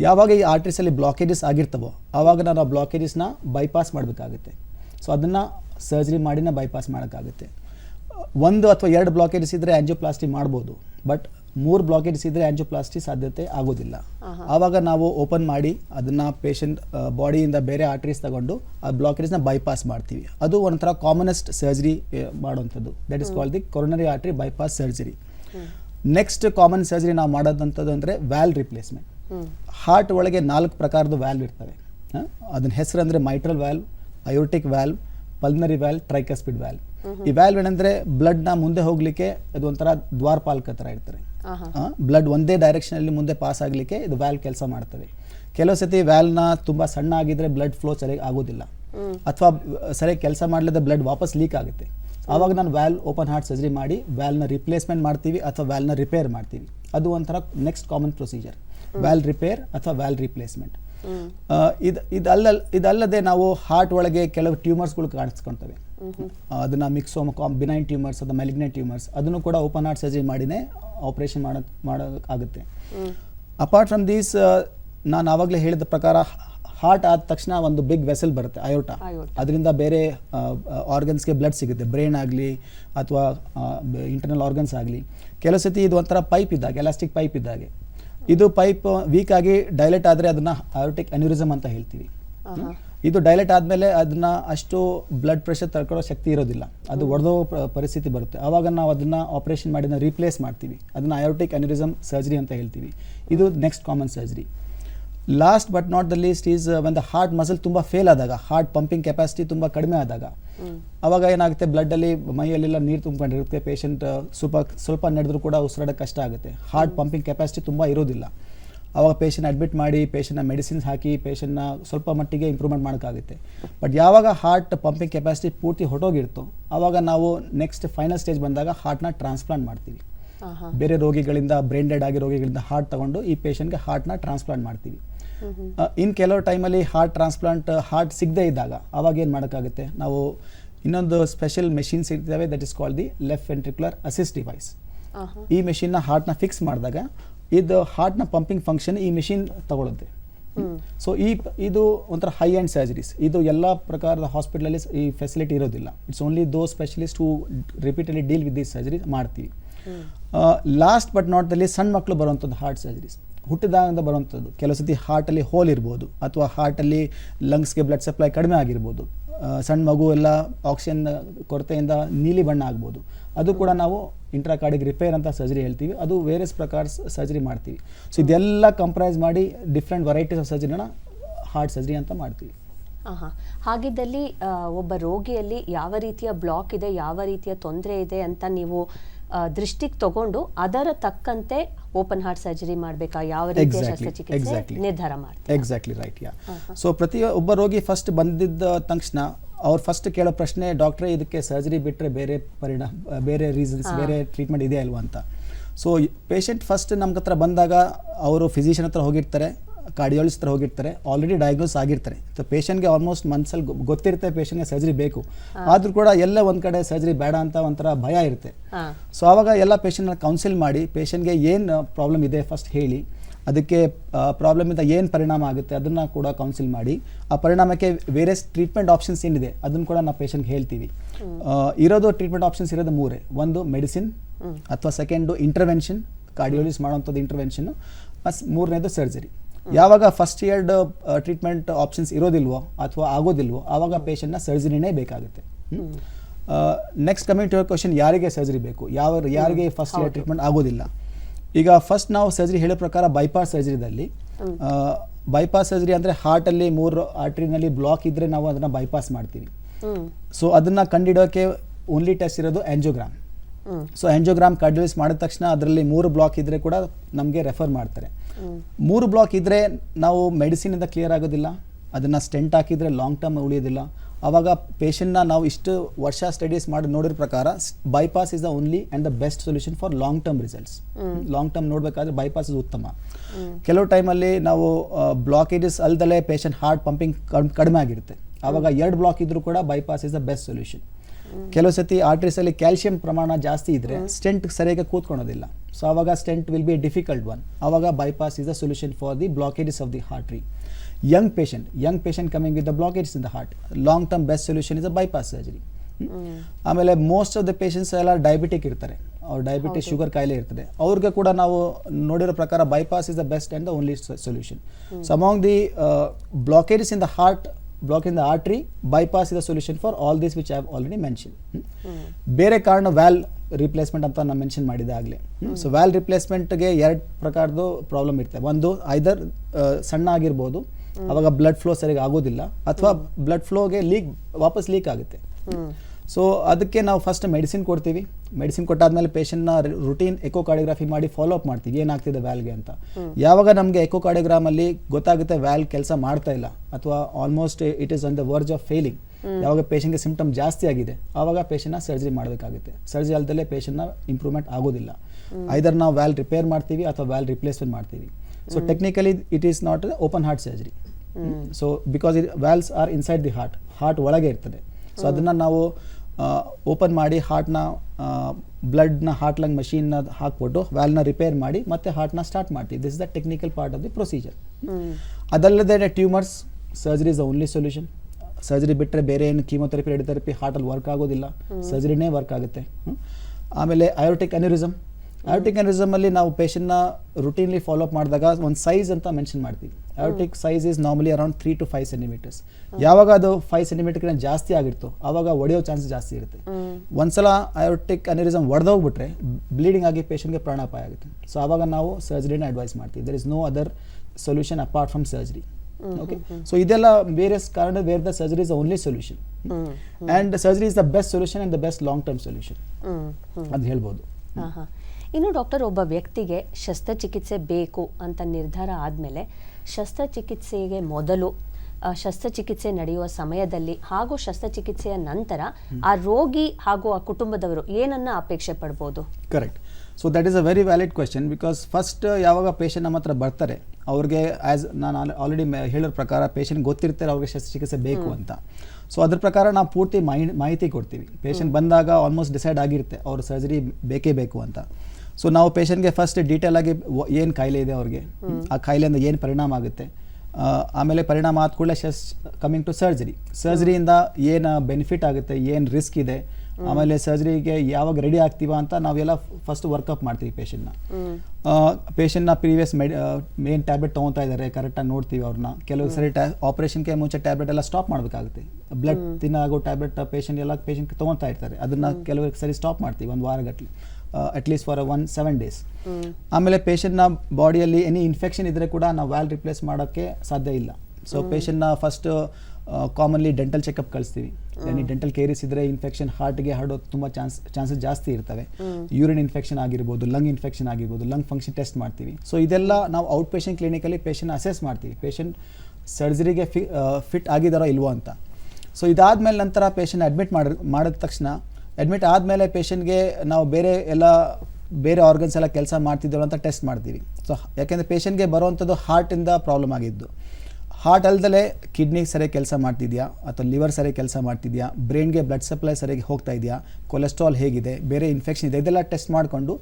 ಯಾವಾಗ ಈ ಆರ್ಟ್ರಿಸಲ್ಲಿ ಬ್ಲಾಕೇಜಸ್ ಆಗಿರ್ತವೋ ಆವಾಗ ನಾವು ಆ ಬ್ಲಾಕೇಜಸ್ನ ಬೈಪಾಸ್ ಮಾಡಬೇಕಾಗುತ್ತೆ. ಸೊ ಅದನ್ನು ಸರ್ಜರಿ ಮಾಡಿನ ಬೈಪಾಸ್ ಮಾಡೋಕ್ಕಾಗುತ್ತೆ. ಒಂದು ಅಥವಾ ಎರಡು ಬ್ಲಾಕೇಜಸ್ ಇದ್ದರೆ ಆಂಜಿಯೋಪ್ಲಾಸ್ಟಿ ಮಾಡ್ಬೋದು. ಬಟ್ ಮೂರು ಬ್ಲಾಕೇಜಸ್ ಇದ್ದರೆ ಆಂಜಿಯೋಪ್ಲಾಸ್ಟಿ ಸಾಧ್ಯತೆ ಆಗೋದಿಲ್ಲ. ಆವಾಗ ನಾವು ಓಪನ್ ಮಾಡಿ ಅದನ್ನು ಪೇಷಂಟ್ ಬಾಡಿಯಿಂದ ಬೇರೆ ಆರ್ಟ್ರೀಸ್ ತಗೊಂಡು ಆ ಬ್ಲಾಕೇಜ್ನ ಬೈಪಾಸ್ ಮಾಡ್ತೀವಿ. ಅದು ಒಂಥರ ಕಾಮನೆಸ್ಟ್ ಸರ್ಜರಿ ಮಾಡುವಂಥದ್ದು. That is call the coronary artery bypass surgery next common surgery ನಾವು ಮಾಡೋದಂಥದ್ದು ಅಂದರೆ ವ್ಯಾಲ್ ರಿಪ್ಲೇಸ್ಮೆಂಟ್ ಹಾರ್ಟ್ ಒಳಗೆ ನಾಲ್ಕು ಪ್ರಕಾರದ ವ್ಯಾಲ್ವ್ ಇರ್ತವೆ. ಅದನ್ನ ಹೆಸರು ಅಂದರೆ mitral valve aortic valve pulmonary valve tricuspid valve ಈ ಅಂದ್ರೆ ಏನಂದ್ರೆ ನ ಮುಂದೆ ಹೋಗ್ಲಿಕ್ಕೆ ಅದು ಒಂಥರ ದ್ವಾರಪಾಲಕ ಥರ ಇರ್ತಾರೆ ಬ್ಲಡ್ ಒಂದೇ ಡೈರೆಕ್ಷನಲ್ಲಿ ಮುಂದೆ ಪಾಸ್ ಆಗಲಿಕ್ಕೆ ಇದು ವ್ಯಾಲ್ ಕೆಲಸ ಮಾಡ್ತವೆ ಕೆಲವು ಸತಿ ವ್ಯಾಲ್ವ್ನ ತುಂಬಾ ಸಣ್ಣ ಆಗಿದ್ರೆ ಬ್ಲಡ್ ಫ್ಲೋ ಸರಿಯಾಗಿ ಆಗೋದಿಲ್ಲ. ಅಥವಾ ಸರಿಯಾಗಿ ಕೆಲಸ ಮಾಡಲಿದ್ದ ಬ್ಲಡ್ ವಾಪಸ್ ಲೀಕ್ ಆಗುತ್ತೆ. ಆವಾಗ ನಾನು ವ್ಯಾಲ್ ಓಪನ್ ಹಾರ್ಟ್ ಸರ್ಜರಿ ಮಾಡಿ ವ್ಯಾಲ್ನ ರಿಪ್ಲೇಸ್ಮೆಂಟ್ ಮಾಡ್ತೀವಿ ಅಥವಾ ನ ರಿಪೇರ್ ಮಾಡ್ತೀವಿ. ಅದು ಒಂಥರ next common procedure valve repair ಅಥವಾ ವ್ಯಾಲ್ ರಿಪ್ಲೇಸ್ಮೆಂಟ್ ಇದು ಇದಲ್ಲ ಇದಲ್ಲದೆ ನಾವು ಹಾರ್ಟ್ ಒಳಗೆ ಕೆಲವು ಟ್ಯೂಮರ್ಸ್ಗಳು ಕಾಣಿಸ್ಕೊಳ್ತವೆ ಅದನ್ನ ಮಿಕ್ಸ್ ಕಾಮ್ ಬಿನೈನ್ ಟ್ಯೂಮರ್ಸ್ ಅಥವಾ ಮೆಲಿಗ್ನೆಂಟ್ ಟ್ಯೂಮರ್ಸ್ ಅದನ್ನು ಕೂಡ ಓಪನ್ ಹಾರ್ಟ್ ಸರ್ಜರಿ ಮಾಡಿನೇ ಆಪರೇಷನ್ ಮಾಡೋ ಮಾಡೋಕ್ಕಾಗುತ್ತೆ. ಅಪಾರ್ಟ್ ಫ್ರಮ್ ದೀಸ್ ನಾನು ಆವಾಗಲೇ ಹೇಳಿದ ಪ್ರಕಾರ ಹಾರ್ಟ್ ಆದ ತಕ್ಷಣ ಒಂದು ಬಿಗ್ ವೆಸಲ್ ಬರುತ್ತೆ ಅಯೋಟ ಅದರಿಂದ ಬೇರೆ ಆರ್ಗನ್ಸ್ಗೆ ಬ್ಲಡ್ ಸಿಗುತ್ತೆ ಬ್ರೈನ್ ಆಗಲಿ ಅಥವಾ ಇಂಟರ್ನಲ್ ಆರ್ಗನ್ಸ್ ಆಗಲಿ. ಕೆಲವು ಸತಿ ಇದು ಒಂಥರ ಪೈಪ್ ಇದ್ದಾಗ ಎಲಾಸ್ಟಿಕ್ ಪೈಪ್ ಇದ್ದಾಗೆ. ಇದು ಪೈಪ್ ವೀಕ್ ಆಗಿ ಡೈಲೆಟ್ ಆದರೆ ಅದನ್ನ ಅಯೋಟಿಕ್ ಅನ್ಯೂರಿಸಮ್ ಅಂತ ಹೇಳ್ತೀವಿ? ಇದು ಡೈಲೆಟ್ ಆದಮೇಲೆ ಅದನ್ನ ಅಷ್ಟು ಬ್ಲಡ್ ಪ್ರೆಷರ್ ತಡ್ಕೊಳ್ಳೋ ಶಕ್ತಿ ಇರೋದಿಲ್ಲ. ಅದು ಒಡೆದೋ ಪರಿಸ್ಥಿತಿ ಬರುತ್ತೆ. ಆವಾಗ ನಾವು ಅದನ್ನ ಆಪರೇಷನ್ ಮಾಡಿ ರೀಪ್ಲೇಸ್ ಮಾಡ್ತೀವಿ. ಅದನ್ನ ಅಯೋಟಿಕ್ ಅನ್ಯೂರಿಸಮ್ ಸರ್ಜರಿ ಅಂತ ಹೇಳ್ತೀವಿ. ಇದು next common surgery last but not the least is ಒಂದು ಹಾರ್ಟ್ ಮಸಲ್ ತುಂಬ ಫೇಲ್ ಆದಾಗ ಹಾರ್ಟ್ ಪಂಪಿಂಗ್ ಕೆಪಾಸಿಟಿ ತುಂಬ ಕಡಿಮೆ ಆದಾಗ, ಅವಾಗ ಏನಾಗುತ್ತೆ? ಬ್ಲಡ್ಡಲ್ಲಿ ಮೈಯಲ್ಲೆಲ್ಲ ನೀರು ತುಂಬಿಕೊಂಡಿರುತ್ತೆ. ಪೇಷಂಟ್ ಸ್ವಲ್ಪ ಸ್ವಲ್ಪ ನಡೆದ್ರೂ ಕೂಡ ಉಸಿರಾಡೋಕ್ಕೆ ಕಷ್ಟ ಆಗುತ್ತೆ. ಹಾರ್ಟ್ ಪಂಪಿಂಗ್ ಕೆಪಾಸಿಟಿ ತುಂಬ ಇರೋದಿಲ್ಲ. ಆವಾಗ ಪೇಷಂಟ್ ಅಡ್ಮಿಟ್ ಮಾಡಿ ಪೇಷಂಟ್ನ ಮೆಡಿಸಿನ್ಸ್ ಹಾಕಿ ಪೇಷಂಟ್ನ ಸ್ವಲ್ಪ ಮಟ್ಟಿಗೆ ಇಂಪ್ರೂವ್ಮೆಂಟ್ ಮಾಡೋಕ್ಕಾಗುತ್ತೆ. ಬಟ್ ಯಾವಾಗ ಹಾರ್ಟ್ ಪಂಪಿಂಗ್ ಕೆಪಾಸಿಟಿ ಪೂರ್ತಿ ಹೊಟ್ಟೋಗಿರ್ತೋ ಆವಾಗ ನಾವು ನೆಕ್ಸ್ಟ್ ಫೈನಲ್ ಸ್ಟೇಜ್ ಬಂದಾಗ ಹಾರ್ಟ್ನ ಟ್ರಾನ್ಸ್ಪ್ಲಾಂಟ್ ಮಾಡ್ತೀವಿ. ಬೇರೆ ರೋಗಿಗಳಿಂದ ಬ್ರೈನ್ ಡೆಡ್ ಆಗಿ ರೋಗಿಗಳಿಂದ ಹಾರ್ಟ್ ತಗೊಂಡು ಈ ಪೇಷಂಟ್ಗೆ ಹಾರ್ಟ್ನ ಟ್ರಾನ್ಸ್ಪ್ಲಾಂಟ್ ಮಾಡ್ತೀವಿ. ಇನ್ನು ಕೆಲವು ಟೈಮಲ್ಲಿ ಹಾರ್ಟ್ ಟ್ರಾನ್ಸ್ಪ್ಲಾಂಟ್ ಹಾರ್ಟ್ ಸಿಗದೇ ಇದ್ದಾಗ ಅವಾಗ ಏನು ಮಾಡೋಕ್ಕಾಗುತ್ತೆ? ನಾವು ಇನ್ನೊಂದು ಸ್ಪೆಷಲ್ ಮೆಷಿನ್ಸ್ ಇರ್ತವೆ that is call the left ventricular assist device. ಈ ಮೆಷಿನ್ನ ಹಾರ್ಟ್ನ ಫಿಕ್ಸ್ ಮಾಡಿದಾಗ ಇದು ಹಾರ್ಟ್ನ ಪಂಪಿಂಗ್ ಫಂಕ್ಷನ್ ಈ ಮಿಷಿನ್ ತಗೊಳುತ್ತೆ. ಸೊ ಈ ಇದು ಒಂಥರ ಹೈ ಆ್ಯಂಡ್ ಸರ್ಜರೀಸ್ ಇದು ಎಲ್ಲ ಪ್ರಕಾರದ ಹಾಸ್ಪಿಟಲಲ್ಲಿ ಈ ಫೆಸಿಲಿಟಿ ಇರೋದಿಲ್ಲ. It's only those specialist who repeatedly deal with this surgery ಮಾಡ್ತೀವಿ. ಲಾಸ್ಟ್ ಬಟ್ ನಾಟ್ ದಲ್ಲಿ ಸಣ್ಣ ಮಕ್ಕಳು ಬರುವಂಥದ್ದು ಹಾರ್ಟ್ ಸರ್ಜರೀಸ್ ಹುಟ್ಟಿದಾಗಿಂದ ಬರುವಂಥದ್ದು. ಕೆಲವು ಸತಿ ಹಾರ್ಟಲ್ಲಿ ಹೋಲ್ ಇರ್ಬೋದು ಅಥವಾ ಹಾರ್ಟಲ್ಲಿ ಲಂಗ್ಸ್ಗೆ ಬ್ಲಡ್ ಸಪ್ಲೈ ಕಡಿಮೆ ಆಗಿರ್ಬೋದು. ಸಣ್ಣ ಮಗು ಎಲ್ಲ ಆಕ್ಸಿಜನ್ ಕೊರತೆಯಿಂದ ನೀಲಿ ಬಣ್ಣ ಆಗ್ಬೋದು. ಅದು ಕೂಡ ನಾವು ಇಂಟ್ರಾಕಾರ್ಡಿಕ್ ರಿಪೇರ್ ಅಂತ ಸರ್ಜರಿ ಹೇಳ್ತೀವಿ. ಅದು ವೇರಿಯಸ್ ಪ್ರಕಾರ ಸರ್ಜರಿ ಮಾಡ್ತೀವಿ. ಸೊ ಇದೆಲ್ಲ ಕಂಪ್ರೈಸ್ ಮಾಡಿ ಡಿಫ್ರೆಂಟ್ ವೆರೈಟೀಸ್ ಆಫ್ ಸರ್ಜರಿನ ಹಾರ್ಟ್ ಸರ್ಜರಿ ಅಂತ ಮಾಡ್ತೀವಿ. ಹಾಗಿದ್ದಲ್ಲಿ ಒಬ್ಬ ರೋಗಿಯಲ್ಲಿ ಯಾವ ರೀತಿಯ ಬ್ಲಾಕ್ ಇದೆ ಯಾವ ರೀತಿಯ ತೊಂದರೆ ಇದೆ ಅಂತ ನೀವು ದೃಷ್ಟಿಗೆ ತಗೊಂಡು ಅದರ ತಕ್ಕಂತೆ ಓಪನ್ ಹಾರ್ಟ್ ಸರ್ಜರಿ ಮಾಡಬೇಕಾ? ಯಾವ ರೀತಿಯ ಶಸ್ತ್ರಚಿಕಿತ್ಸೆ. ನಿರ್ಧಾರ ಮಾಡ್ತೀವಿ ಎಕ್ಸಾಕ್ಟ್ಲಿ ರೈಟ್ ಯಾ ಸೊ ಪ್ರತಿ ಒಬ್ಬ ರೋಗಿ ಫಸ್ಟ್ ಬಂದಿದ್ದ ತಕ್ಷಣ ಅವ್ರು ಫಸ್ಟ್ ಕೇಳೋ ಪ್ರಶ್ನೆ ಡಾಕ್ಟ್ರೇ ಇದಕ್ಕೆ ಸರ್ಜರಿ ಬಿಟ್ಟರೆ ಬೇರೆ ಪರಿಣಾಮ ಬೇರೆ ರೀಸನ್ಸ್ ಬೇರೆ ಟ್ರೀಟ್ಮೆಂಟ್ ಇದೆ ಅಲ್ವಾ ಅಂತ? ಸೊ ಪೇಷಂಟ್ ಫಸ್ಟ್ ನಮ್ಗೆ ಹತ್ರ ಬಂದಾಗ ಅವರು ಫಿಸಿಷಿಯನ್ ಹತ್ರ ಹೋಗಿರ್ತಾರೆ ಕಾರ್ಡಿಯಾಲಜಿಸ್ಟ್ ಹತ್ರ ಹೋಗಿರ್ತಾರೆ ಆಲ್ರೆಡಿ ಡಯಾಗ್ನೋಸ್ ಆಗಿರ್ತಾರೆ. ಸೊ ಪೇಷಂಟ್ಗೆ ಆಲ್ಮೋಸ್ಟ್ ಮನ್ಸಲ್ಲಿ ಗೊತ್ತಿರುತ್ತೆ ಪೇಷಂಟ್ಗೆ ಸರ್ಜರಿ ಬೇಕು. ಆದರೂ ಕೂಡ ಎಲ್ಲ ಒಂದು ಕಡೆ ಸರ್ಜರಿ ಬೇಡ ಅಂತ ಒಂಥರ ಭಯ ಇರುತ್ತೆ. ಸೊ ಆವಾಗ ಎಲ್ಲ ಪೇಷಂಟ್ನ ಕೌನ್ಸಿಲ್ ಮಾಡಿ ಪೇಷಂಟ್ಗೆ ಏನು ಪ್ರಾಬ್ಲಮ್ ಇದೆ ಫಸ್ಟ್ ಹೇಳಿ. ಅದಕ್ಕೆ ಪ್ರಾಬ್ಲಮಿಂದ ಏನು ಪರಿಣಾಮ ಆಗುತ್ತೆ ಅದನ್ನು ಕೂಡ ಕೌನ್ಸಿಲ್ ಮಾಡಿ. ಆ ಪರಿಣಾಮಕ್ಕೆ ವೇರಿಯಸ್ ಟ್ರೀಟ್ಮೆಂಟ್ ಆಪ್ಷನ್ಸ್ ಏನಿದೆ ಅದನ್ನು ಕೂಡ ನಾವು ಪೇಷಂಟ್ಗೆ ಹೇಳ್ತೀವಿ. ಇರೋದು ಟ್ರೀಟ್ಮೆಂಟ್ ಆಪ್ಷನ್ಸ್ ಇರೋದು ಮೂರೇ. ಒಂದು ಮೆಡಿಸಿನ್ ಅಥವಾ ಸೆಕೆಂಡು ಇಂಟರ್ವೆನ್ಷನ್ ಕಾರ್ಡಿಯೋಲಿಸ್ ಮಾಡುವಂಥದ್ದು ಇಂಟರ್ವೆನ್ಷನ್ ಮೂರನೇದು ಸರ್ಜರಿ ಯಾವಾಗ ಫಸ್ಟ್ ಇಯರ್ಡ್ ಟ್ರೀಟ್ಮೆಂಟ್ ಆಪ್ಷನ್ಸ್ ಇರೋದಿಲ್ವೋ ಅಥವಾ ಆಗೋದಿಲ್ವೋ ಆವಾಗ ಪೇಷಂಟ್ನ ಸರ್ಜರಿನೇ ಬೇಕಾಗುತ್ತೆ. ನೆಕ್ಸ್ಟ್ ಕಮಿಂಗ್ ಟು ಕ್ವಶನ್ ಯಾರಿಗೆ ಸರ್ಜರಿ ಬೇಕು? ಯಾವ ಯಾರಿಗೆ ಫಸ್ಟ್ ಇಯರ್ ಟ್ರೀಟ್ಮೆಂಟ್ ಆಗೋದಿಲ್ಲ? ಈಗ ಫಸ್ಟ್ ನಾವು ಸರ್ಜರಿ ಹೇಳೋ ಪ್ರಕಾರ ಬೈಪಾಸ್ ಸರ್ಜರಿದಲ್ಲಿ ಬೈಪಾಸ್ ಸರ್ಜರಿ ಅಂದರೆ ಹಾರ್ಟಲ್ಲಿ ಮೂರು ಆರ್ಟ್ರಿನಲ್ಲಿ ಬ್ಲಾಕ್ ಇದ್ದರೆ ನಾವು ಅದನ್ನು ಬೈಪಾಸ್ ಮಾಡ್ತೀವಿ. ಸೊ ಅದನ್ನು ಕಂಡಿಡೋಕ್ಕೆ ಓನ್ಲಿ ಟೆಸ್ಟ್ ಇರೋದು ಆ್ಯಂಜೋಗ್ರಾಮ್ ಸೊ ಆ್ಯಂಜೋಗ್ರಾಮ್ ಕಾರ್ಡಿಯೋಲಿಸ್ ಮಾಡಿದ ತಕ್ಷಣ ಅದರಲ್ಲಿ ಮೂರು ಬ್ಲಾಕ್ ಇದ್ದರೆ ಕೂಡ ನಮಗೆ ರೆಫರ್ ಮಾಡ್ತಾರೆ. ಮೂರು ಬ್ಲಾಕ್ ಇದ್ದರೆ ನಾವು ಮೆಡಿಸಿನಿಂದ ಕ್ಲಿಯರ್ ಆಗೋದಿಲ್ಲ. ಅದನ್ನು ಸ್ಟೆಂಟ್ ಹಾಕಿದರೆ ಲಾಂಗ್ ಟರ್ಮ್ ಉಳಿಯೋದಿಲ್ಲ. ಆವಾಗ ಪೇಷಂಟ್ನ ನಾವು ಇಷ್ಟು ವರ್ಷ ಸ್ಟಡೀಸ್ ಮಾಡಿ ನೋಡಿರೋ ಪ್ರಕಾರ bypass is the only and the best solution for long term results long term ನೋಡಬೇಕಾದ್ರೆ ಬೈಪಾಸ್ ಇಸ್ ಉತ್ತಮ. ಕೆಲವು ಟೈಮಲ್ಲಿ ನಾವು ಬ್ಲಾಕೇಜಸ್ ಅಲ್ದಲೇ ಪೇಷಂಟ್ ಹಾರ್ಟ್ ಪಂಪಿಂಗ್ ಕಡಿಮೆ ಆಗಿರುತ್ತೆ. ಆವಾಗ ಎರಡು ಬ್ಲಾಕ್ ಇದ್ರೂ ಕೂಡ bypass is the best solution ಕೆಲವು ಸತಿ ಆರ್ಟ್ರೀಸಲ್ಲಿ ಅಲ್ಲಿ ಕ್ಯಾಲ್ಸಿಯಂ ಪ್ರಮಾಣ ಜಾಸ್ತಿ ಇದ್ರೆ ಸ್ಟೆಂಟ್ ಸರಿಯಾಗಿ ಕೂತ್ಕೊಳೋದಿಲ್ಲ ಸೊ ಆವಾಗ stent will be difficult one ಆವಾಗ bypass is the solution for the blockages of the artery young patient young patient coming with the blockages in the heart long term best solution is a bypass surgery ಆಮೇಲೆ most of the patients ಎಲ್ಲ diabetic ಇರ್ತಾರೆ. ಅವ್ರು diabetes sugar ಕಾಯಿಲೆ ಇರ್ತದೆ. ಅವ್ರಿಗೆ ಕೂಡ ನಾವು ನೋಡಿರೋ ಪ್ರಕಾರ bypass is the best and the only solution so among the blockages in the heart block in the artery bypass is the solution for all this which have already mention ಬೇರೆ ಕಾರಣ ವ್ಯಾಲ್ replacement ಅಂತ ನಾನು mention ಮಾಡಿದೆ ಆಗಲೇ so ವ್ಯಾಲ್ ರಿಪ್ಲೇಸ್ಮೆಂಟ್ಗೆ ಎರಡು ಪ್ರಕಾರದ problem ಇರ್ತದೆ. ಒಂದು ಐದರ್ ಸಣ್ಣ ಆಗಿರ್ಬೋದು ಅವಾಗ ಬ್ಲಡ್ ಫ್ಲೋ ಸರಿಯಾಗಿ ಆಗೋದಿಲ್ಲ ಅಥವಾ ಬ್ಲಡ್ ಫ್ಲೋಗೆ ಲೀಕ್ ವಾಪಸ್ ಲೀಕ್ ಆಗುತ್ತೆ. ಸೊ ಅದಕ್ಕೆ ನಾವು ಫಸ್ಟ್ ಮೆಡಿಸಿನ್ ಕೊಡ್ತೀವಿ. ಮೆಡಿಸಿನ್ ಕೊಟ್ಟಾದ್ಮೇಲೆ ಪೇಷಂಟ್ನ ರುಟೀನ್ ಎಕೋಕಾರ್ಡಿಯೋಗ್ರಫಿ ಮಾಡಿ ಫಾಲೋ ಅಪ್ ಮಾಡ್ತೀವಿ. ಏನಾಗ್ತಿದೆ ವ್ಯಾಲ್ಗೆ ಅಂತ. ಯಾವಾಗ ನಮಗೆ ಎಕೋಕಾರ್ಡಿಯೋಗ್ರಾಮಲ್ಲಿ ಗೊತ್ತಾಗುತ್ತೆ ವ್ಯಾಲ್ ಕೆಲಸ ಮಾಡ್ತಾ ಇಲ್ಲ ಅಥವಾ almost it is on the verge of failing ಯಾವಾಗ ಪೇಷಂಟ್ಗೆ ಸಿಂಪ್ಟಮ್ ಜಾಸ್ತಿ ಆಗಿದೆ ಆವಾಗ ಪೇಷಂಟ್ನ ಸರ್ಜರಿ ಮಾಡಬೇಕಾಗುತ್ತೆ. ಸರ್ಜರಿ ಆದಲ್ಲೇ ಪೇಷಂಟ್ನ ಇಂಪ್ರೂವ್ಮೆಂಟ್ ಆಗೋದಿಲ್ಲ. ಐದರ್ ನಾವು ವ್ಯಾಲ್ ರಿಪೇರ್ ಮಾಡ್ತೀವಿ ಅಥವಾ ವ್ಯಾಲ್ ರಿಪ್ಲೇಸ್ಮೆಂಟ್ ಮಾಡ್ತೀವಿ. So technically it is not open heart surgery so because it valves are inside the heart heart ಒಳಗೆ ಇರ್ತದೆ. ಸೊ ಅದನ್ನು ನಾವು ಓಪನ್ ಮಾಡಿ ಹಾರ್ಟ್ನ ಬ್ಲಡ್ನ ಹಾರ್ಟ್ ಲಂಗ್ ಮಷೀನ್ನ ಹಾಕ್ಬಿಟ್ಟು ವ್ಯಾಲ್ನ ರಿಪೇರ್ ಮಾಡಿ ಮತ್ತೆ ಹಾರ್ಟ್ನ ಸ್ಟಾರ್ಟ್ ಮಾಡ್ತೀವಿ. This is the technical part of the procedure ಅದಲ್ಲದೆ tumours surgery is only solution surgery ಬಿಟ್ಟರೆ ಬೇರೆ ಏನು ಕೀಮೊಥೆರಪಿ ರೆಡಿಥೆರಪಿ ಹಾರ್ಟಲ್ಲಿ ವರ್ಕ್ ಆಗೋದಿಲ್ಲ. ಸರ್ಜರಿನೇ ವರ್ಕ್ ಆಗುತ್ತೆ. ಆಮೇಲೆ ಅಯೋಟಿಕ್ ಅನ್ಯೂರಿಸಮ್ ಅಯೋಟಿಕ್ ಅಲ್ಲಿ ನಾವು ಪೇಷಂಟ್ನ ರುಟೀನ್ಲಿ ಫಾಲೋ ಅಪ್ ಮಾಡಿದಾಗ ಒಂದು ಸೈಜ್ ಅಂತ ಮೆನ್ಷನ್ ಮಾಡ್ತೀವಿ. Aortic size is normally around three to five centimetres ಯಾವಾಗ ಅದು ಫೈವ್ ಸೆಂಟಿಮೀಟರ್ಗಿಂತ ಜಾಸ್ತಿ ಆಗಿರ್ತೋ ಆವಾಗ ಒಡೆಯೋ ಚಾನ್ಸ್ ಜಾಸ್ತಿ ಇರುತ್ತೆ. ಒಂದ್ಸಲ ಅಯೋಟಿಕ್ ಅನಿರಿಸಮ್ ಒಡೆದೋಗ್ಬಿಟ್ರೆ ಬ್ಲೀಡಿಂಗ್ ಆಗಿ ಪೇಷಂಟ್ಗೆ ಪ್ರಾಣಾಪಾಯ ಆಗುತ್ತೆ. ಸೊ ಆವಾಗ ನಾವು ಸರ್ಜರಿನ ಅಡ್ವೈಸ್ ಮಾಡ್ತೀವಿ. There is no other solution apart from surgery okay so ಇದೆಲ್ಲ ಬೇರೆ ಕಾರಣ where the surgery is only solution and surgery is the best solution and the best long term solution ಅದು ಹೇಳ್ಬೋದು. ಹಾ, ಹಾ. ಇನ್ನು ಡಾಕ್ಟರ್ ಒಬ್ಬ ವ್ಯಕ್ತಿಗೆ ಶಸ್ತ್ರಚಿಕಿತ್ಸೆ ಬೇಕು ಅಂತ ನಿರ್ಧಾರ ಆದಮೇಲೆ ಶಸ್ತ್ರಚಿಕಿತ್ಸೆಗೆ ಮೊದಲು ಶಸ್ತ್ರಚಿಕಿತ್ಸೆ ನಡೆಯುವ ಸಮಯದಲ್ಲಿ ಹಾಗೂ ಶಸ್ತ್ರಚಿಕಿತ್ಸೆಯ ನಂತರ ಆ ರೋಗಿ ಹಾಗೂ ಆ ಕುಟುಂಬದವರು ಏನನ್ನ ಅಪೇಕ್ಷೆ ಪಡ್ಬೋದು? Correct so that is a very valid question because first ಯಾವಾಗ ಪೇಷಂಟ್ ನಮ್ಮ ಹತ್ರ ಬರ್ತಾರೆ ಅವ್ರಿಗೆ ಆ್ಯಸ್ ನಾನು ಆಲ್ರೆಡಿ ಹೇಳೋ ಪ್ರಕಾರ ಪೇಷಂಟ್ ಗೊತ್ತಿರ್ತಾರೆ ಅವ್ರಿಗೆ ಶಸ್ತ್ರಚಿಕಿತ್ಸೆ ಬೇಕು ಅಂತ. ಸೊ ಅದ್ರ ಪ್ರಕಾರ ನಾವು ಪೂರ್ತಿ ಮಾಹಿ ಮಾಹಿತಿ ಕೊಡ್ತೀವಿ. ಪೇಷಂಟ್ ಬಂದಾಗ ಆಲ್ಮೋಸ್ಟ್ ಡಿಸೈಡ್ ಆಗಿರುತ್ತೆ ಅವ್ರ ಸರ್ಜರಿ ಬೇಕೇ ಬೇಕು ಅಂತ. ಸೊ ನಾವು ಪೇಷಂಟ್ಗೆ ಫಸ್ಟ್ ಡೀಟೇಲ್ ಆಗಿ ಏನು ಕಾಯಿಲೆ ಇದೆ ಅವ್ರಿಗೆ. ಆ ಕಾಯಿಲೆಯಿಂದ ಏನು ಪರಿಣಾಮ ಆಗುತ್ತೆ? ಆಮೇಲೆ ಪರಿಣಾಮ ಆದ ಕೂಡಲೇ ಶಸ್ ಕಮಿಂಗ್ ಟು ಸರ್ಜರಿ ಸರ್ಜರಿಯಿಂದ ಏನು ಬೆನಿಫಿಟ್ ಆಗುತ್ತೆ ಏನು ರಿಸ್ಕ್ ಇದೆ? ಆಮೇಲೆ ಸರ್ಜರಿಗೆ ಯಾವಾಗ ರೆಡಿ ಆಗ್ತೀವ ಅಂತ ನಾವೆಲ್ಲ ಫಸ್ಟ್ ವರ್ಕಪ್ ಮಾಡ್ತೀವಿ ಪೇಷಂಟ್ನ ಪೇಷಂಟ್ನ ಪ್ರೀವಿಯಸ್ ಮೆಡಿ ಮೇನ್ ಟ್ಯಾಬ್ಲೆಟ್ ತೊಗೊತಾ ಇದ್ದಾರೆ ಕರೆಕ್ಟಾಗಿ ನೋಡ್ತೀವಿ ಅವ್ರನ್ನ ಕೆಲವು ಸರಿ ಟ್ಯಾ ಆಪ್ರೇಷನ್ಗೆ ಮುಂಚೆ ಟ್ಯಾಬ್ಲೆಟ್ ಎಲ್ಲ ಸ್ಟಾಪ್ ಮಾಡಬೇಕಾಗುತ್ತೆ. ಬ್ಲಡ್ ತಿನ್ನಾಗೋ ಟ್ಯಾಬ್ಲೆಟ್ ಪೇಷಂಟ್ ಎಲ್ಲ ಪೇಷಂಟ್ ತೊಗೊತಾ ಇರ್ತಾರೆ. ಅದನ್ನು ಕೆಲವರಿಗೆ ಸರಿ ಸ್ಟಾಪ್ ಮಾಡ್ತೀವಿ ಒಂದು ವಾರಗಟ್ಟಲೆ at least for one seven days ಆಮೇಲೆ ಪೇಷಂಟ್ನ ಬಾಡಿಯಲ್ಲಿ ಎನಿ ಇನ್ಫೆಕ್ಷನ್ ಇದ್ರೆ ಕೂಡ ನಾವು ವ್ಯಾಲ್ ರಿಪ್ಲೇಸ್ ಮಾಡೋಕ್ಕೆ ಸಾಧ್ಯ ಇಲ್ಲ. ಸೊ ಪೇಷಂಟ್ನ ಫಸ್ಟ್ ಕಾಮನ್ಲಿ ಡೆಂಟಲ್ ಚೆಕಪ್ ಕಳಿಸ್ತೀವಿ. ಎನಿ ಡೆಂಟಲ್ ಕೇರಿಸ್ ಇದ್ರೆ ಇನ್ಫೆಕ್ಷನ್ ಹಾರ್ಟ್ಗೆ ಹರಡೋದು ತುಂಬ ಚಾನ್ಸ್ ಚಾನ್ಸಸ್ ಜಾಸ್ತಿ ಇರ್ತವೆ. ಯೂರಿನ್ ಇನ್ಫೆಕ್ಷನ್ ಆಗಿರ್ಬೋದು ಲಂಗ್ ಇನ್ಫೆಕ್ಷನ್ ಆಗಿರ್ಬೋದು ಲಂಗ್ ಫಂಕ್ಷನ್ ಟೆಸ್ಟ್ ಮಾಡ್ತೀವಿ. ಸೊ ಇದೆಲ್ಲ ನಾವು ಔಟ್ ಪೇಷಂಟ್ ಕ್ಲಿನಿಕಲ್ಲಿ ಪೇಷಂಟ್ ಅಸೆಸ್ ಮಾಡ್ತೀವಿ. ಪೇಷಂಟ್ ಸರ್ಜರಿಗೆ ಫಿ ಫಿಟ್ ಆಗಿದಾರೋ ಇಲ್ವೋ ಅಂತ. ಸೊ ಇದಾದ್ಮೇಲೆ ನಂತರ ಪೇಷಂಟ್ ಅಡ್ಮಿಟ್ ಮಾಡಿ ಮಾಡಿದ ತಕ್ಷಣ ಅಡ್ಮಿಟ್ ಆದಮೇಲೆ ಪೇಷಂಟ್ಗೆ ನಾವು ಬೇರೆ ಎಲ್ಲ ಬೇರೆ ಆರ್ಗನ್ಸ್ ಎಲ್ಲ ಕೆಲಸ ಮಾಡ್ತಿದ್ದೇವೆ ಅಂತ ಟೆಸ್ಟ್ ಮಾಡ್ತೀವಿ. ಸೊ ಯಾಕೆಂದರೆ ಪೇಷಂಟ್ಗೆ ಬರುವಂಥದ್ದು ಹಾರ್ಟಿಂದ ಪ್ರಾಬ್ಲಮ್ ಆಗಿದ್ದು. ಹಾರ್ಟ್ ಅಲ್ದಲೇ ಕಿಡ್ನಿ ಸರಿಯಾಗಿ ಕೆಲಸ ಮಾಡ್ತಿದ್ಯಾ? ಅಥವಾ ಲಿವರ್ ಸರಿಯಾಗಿ ಕೆಲಸ ಮಾಡ್ತಿದ್ಯಾ? ಬ್ರೈನ್ಗೆ ಬ್ಲಡ್ ಸಪ್ಲೈ ಸರಿಯಾಗಿ ಹೋಗ್ತಾ ಇದೆಯಾ? ಕೊಲೆಸ್ಟ್ರಾಲ್ ಹೇಗಿದೆ? ಬೇರೆ ಇನ್ಫೆಕ್ಷನ್ ಇದೆ? ಇದೆಲ್ಲ ಟೆಸ್ಟ್ ಮಾಡಿಕೊಂಡು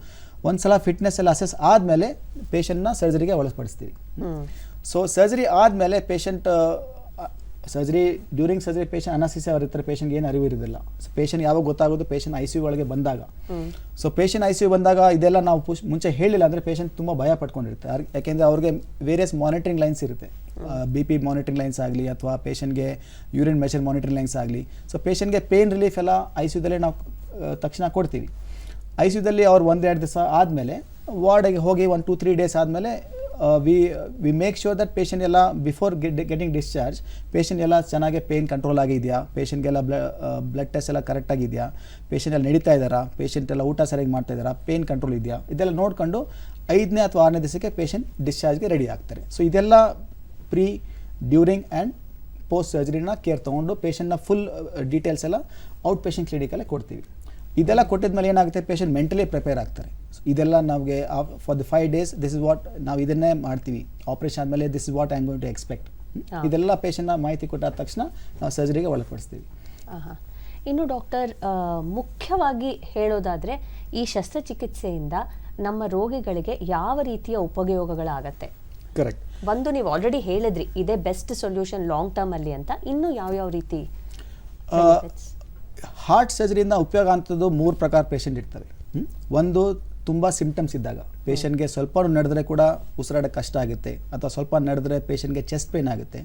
ಒಂದು ಸಲ ಫಿಟ್ನೆಸ್ ಎಲ್ಲ ಅಸೆಸ್ ಆದಮೇಲೆ ಪೇಷಂಟ್ನ ಸರ್ಜರಿಗೆ ಒಳಪಡಿಸ್ತೀವಿ. ಸೊ ಸರ್ಜರಿ ಆದಮೇಲೆ patient surgery during surgery patient anaesthesia ಅವ್ರ ಹತ್ರ ಪೇಷಂಟ್ಗೆ ಏನು ಅರಿವು ಇರೋದಿಲ್ಲ. ಸೊ ಪೇಷಂಟ್ ಯಾವಾಗ ಗೊತ್ತಾಗೋದು? ಪೇಷಂಟ್ ಐ ಸಿ ಯು ಒಳಗೆ ಬಂದಾಗ. So patient I C U ಬಂದಾಗ ಇದೆಲ್ಲ ನಾವು ಪುಷ್ ಮುಂಚೆ ಹೇಳಿಲ್ಲ ಅಂದರೆ ಪೇಷಂಟ್ ತುಂಬ ಭಯ ಪಡ್ಕೊಂಡಿರುತ್ತೆ ಯಾರ್- ಯಾಕೆಂದರೆ ಅವ್ರಿಗೆ ವೇರಿಯಸ್ ಮಾನಿಟ್ರಿಂಗ್ ಲೈನ್ಸ್ ಇರುತ್ತೆ. ಬಿ ಪಿ ಮಾನಿಟ್ರಿಂಗ್ ಲೈನ್ಸ್ ಆಗಲಿ ಅಥವಾ ಪೇಷಂಟ್ಗೆ ಯೂರಿನ್ ಮೆಷರ್ ಮಾನಿಟ್ರಿಂಗ್ ಲೈನ್ಸ್ ಆಗಲಿ. ಸೊ ಪೇಷಂಟ್ಗೆ ಪೇನ್ ರಿಲೀಫ್ ಎಲ್ಲ ಐ ಸಿ ಯುದಲ್ಲೇ ನಾವು ತಕ್ಷಣ ಕೊಡ್ತೀವಿ. ಐ ಸಿ ಯುದಲ್ಲಿ ಅವ್ರು ಒಂದೆರಡು ದಿವಸ ಆದಮೇಲೆ ವಾರ್ಡಿಗೆ ಹೋಗಿ ಒಂದು ಟೂ ತ್ರೀ ಡೇಸ್ ಆದಮೇಲೆ we we make sure that patient ಎಲ್ಲ ಬಿಫೋರ್ ಗೆಟಿಂಗ್ ಡಿಸ್ಚಾರ್ಜ್ ಪೇಷಂಟ್ ಎಲ್ಲ ಚೆನ್ನಾಗಿ ಪೇನ್ ಕಂಟ್ರೋಲ್ ಆಗಿದೆಯಾ? ಪೇಷಂಟ್ಗೆಲ್ಲ ಬ್ಲಡ್ ಟೆಸ್ಟ್ ಎಲ್ಲ ಕರೆಕ್ಟಾಗಿದೆಯಾ ಪೇಷಂಟ್ ಎಲ್ಲ ನಡೀತಾ ಇದ್ದಾರಾ? ಪೇಷಂಟ್ ಎಲ್ಲ ಊಟ ಸರಿಯಾಗಿ ಮಾಡ್ತಾ ಇದ್ದಾರಾ? ಪೇನ್ ಕಂಟ್ರೋಲ್ ಇದೆಯಾ? ಇದೆಲ್ಲ ನೋಡಿಕೊಂಡು ಐದನೇ ಅಥವಾ ಆರನೇ ದಿವಸಕ್ಕೆ ಪೇಷಂಟ್ ಡಿಸ್ಚಾರ್ಜ್ಗೆ ರೆಡಿ ಆಗ್ತಾರೆ. ಸೊ ಇದೆಲ್ಲ ಪ್ರೀ ಡ್ಯೂರಿಂಗ್ ಆ್ಯಂಡ್ ಪೋಸ್ಟ್ ಸರ್ಜರಿನ ಕೇರ್ ತೊಗೊಂಡು ಪೇಷಂಟ್ನ ಫುಲ್ ಡೀಟೇಲ್ಸ್ ಎಲ್ಲ ಔಟ್ ಪೇಷಂಟ್ ಕ್ಲಿನಿಕಲ್ಲೇ ಕೊಡ್ತೀವಿ. ಇದೆಲ್ಲ ಕೊಟ್ಟಿದ ಮೇಲೆ ಏನಾಗುತ್ತೆ? ಪೇಷಂಟ್ ಮೆಂಟಲಿ ಪ್ರಿಪೇರ್ ಆಗ್ತಾರೆ. ಇದೆಲ್ಲ ನಮಗೆ for the five days this is what ನಾವು ಇದನ್ನೇ ಮಾಡ್ತೀವಿ. ಆಪರೇಷನ್ ಆದಮೇಲೆ this is what I am going to expect ಇದೆಲ್ಲ ಪೇಷಂಟ್ನ ಮಾಹಿತಿ ಕೊಟ್ಟಾದ ತಕ್ಷಣ ನಾವು ಸರ್ಜರಿಗೆ ಒಳಪಡಿಸ್ತೀವಿ. ಆಹಾ. ಇನ್ನು ಡಾಕ್ಟರ್ ಮುಖ್ಯವಾಗಿ ಹೇಳೋದಾದ್ರೆ ಈ ಶಸ್ತ್ರಚಿಕಿತ್ಸೆಯಿಂದ ನಮ್ಮ ರೋಗಿಗಳಿಗೆ ಯಾವ ರೀತಿಯ ಉಪಯೋಗಗಳಾಗತ್ತೆ? ಕರೆಕ್ಟ್ ಒಂದು ನೀವು ಆಲ್ರೆಡಿ ಹೇಳಿದ್ರಿ ಇದೇ ಬೆಸ್ಟ್ ಸೊಲ್ಯೂಷನ್ ಲಾಂಗ್ ಟರ್ಮ್ ಅಲ್ಲಿ ಅಂತ. ಇನ್ನು ಯಾವ್ಯಾವ ರೀತಿ? ಹಾರ್ಟ್ ಸರ್ಜರಿಯಿಂದ ಉಪಯೋಗ ಅಂತದ್ದು ಮೂರು ಪ್ರಕಾರ ಪೇಷಂಟ್ ಇರ್ತವೆ ಒಂದು ತುಂಬ ಸಿಂಪ್ಟಮ್ಸ್ ಇದ್ದಾಗ ಪೇಷಂಟ್ಗೆ ಸ್ವಲ್ಪ ನಡೆದ್ರೆ ಕೂಡ ಉಸಿರಾಡೋಕ್ಕೆ ಕಷ್ಟ ಆಗುತ್ತೆ, ಅಥವಾ ಸ್ವಲ್ಪ ನಡೆದ್ರೆ ಪೇಷಂಟ್ಗೆ ಚೆಸ್ಟ್ ಪೇನ್ ಆಗುತ್ತೆ,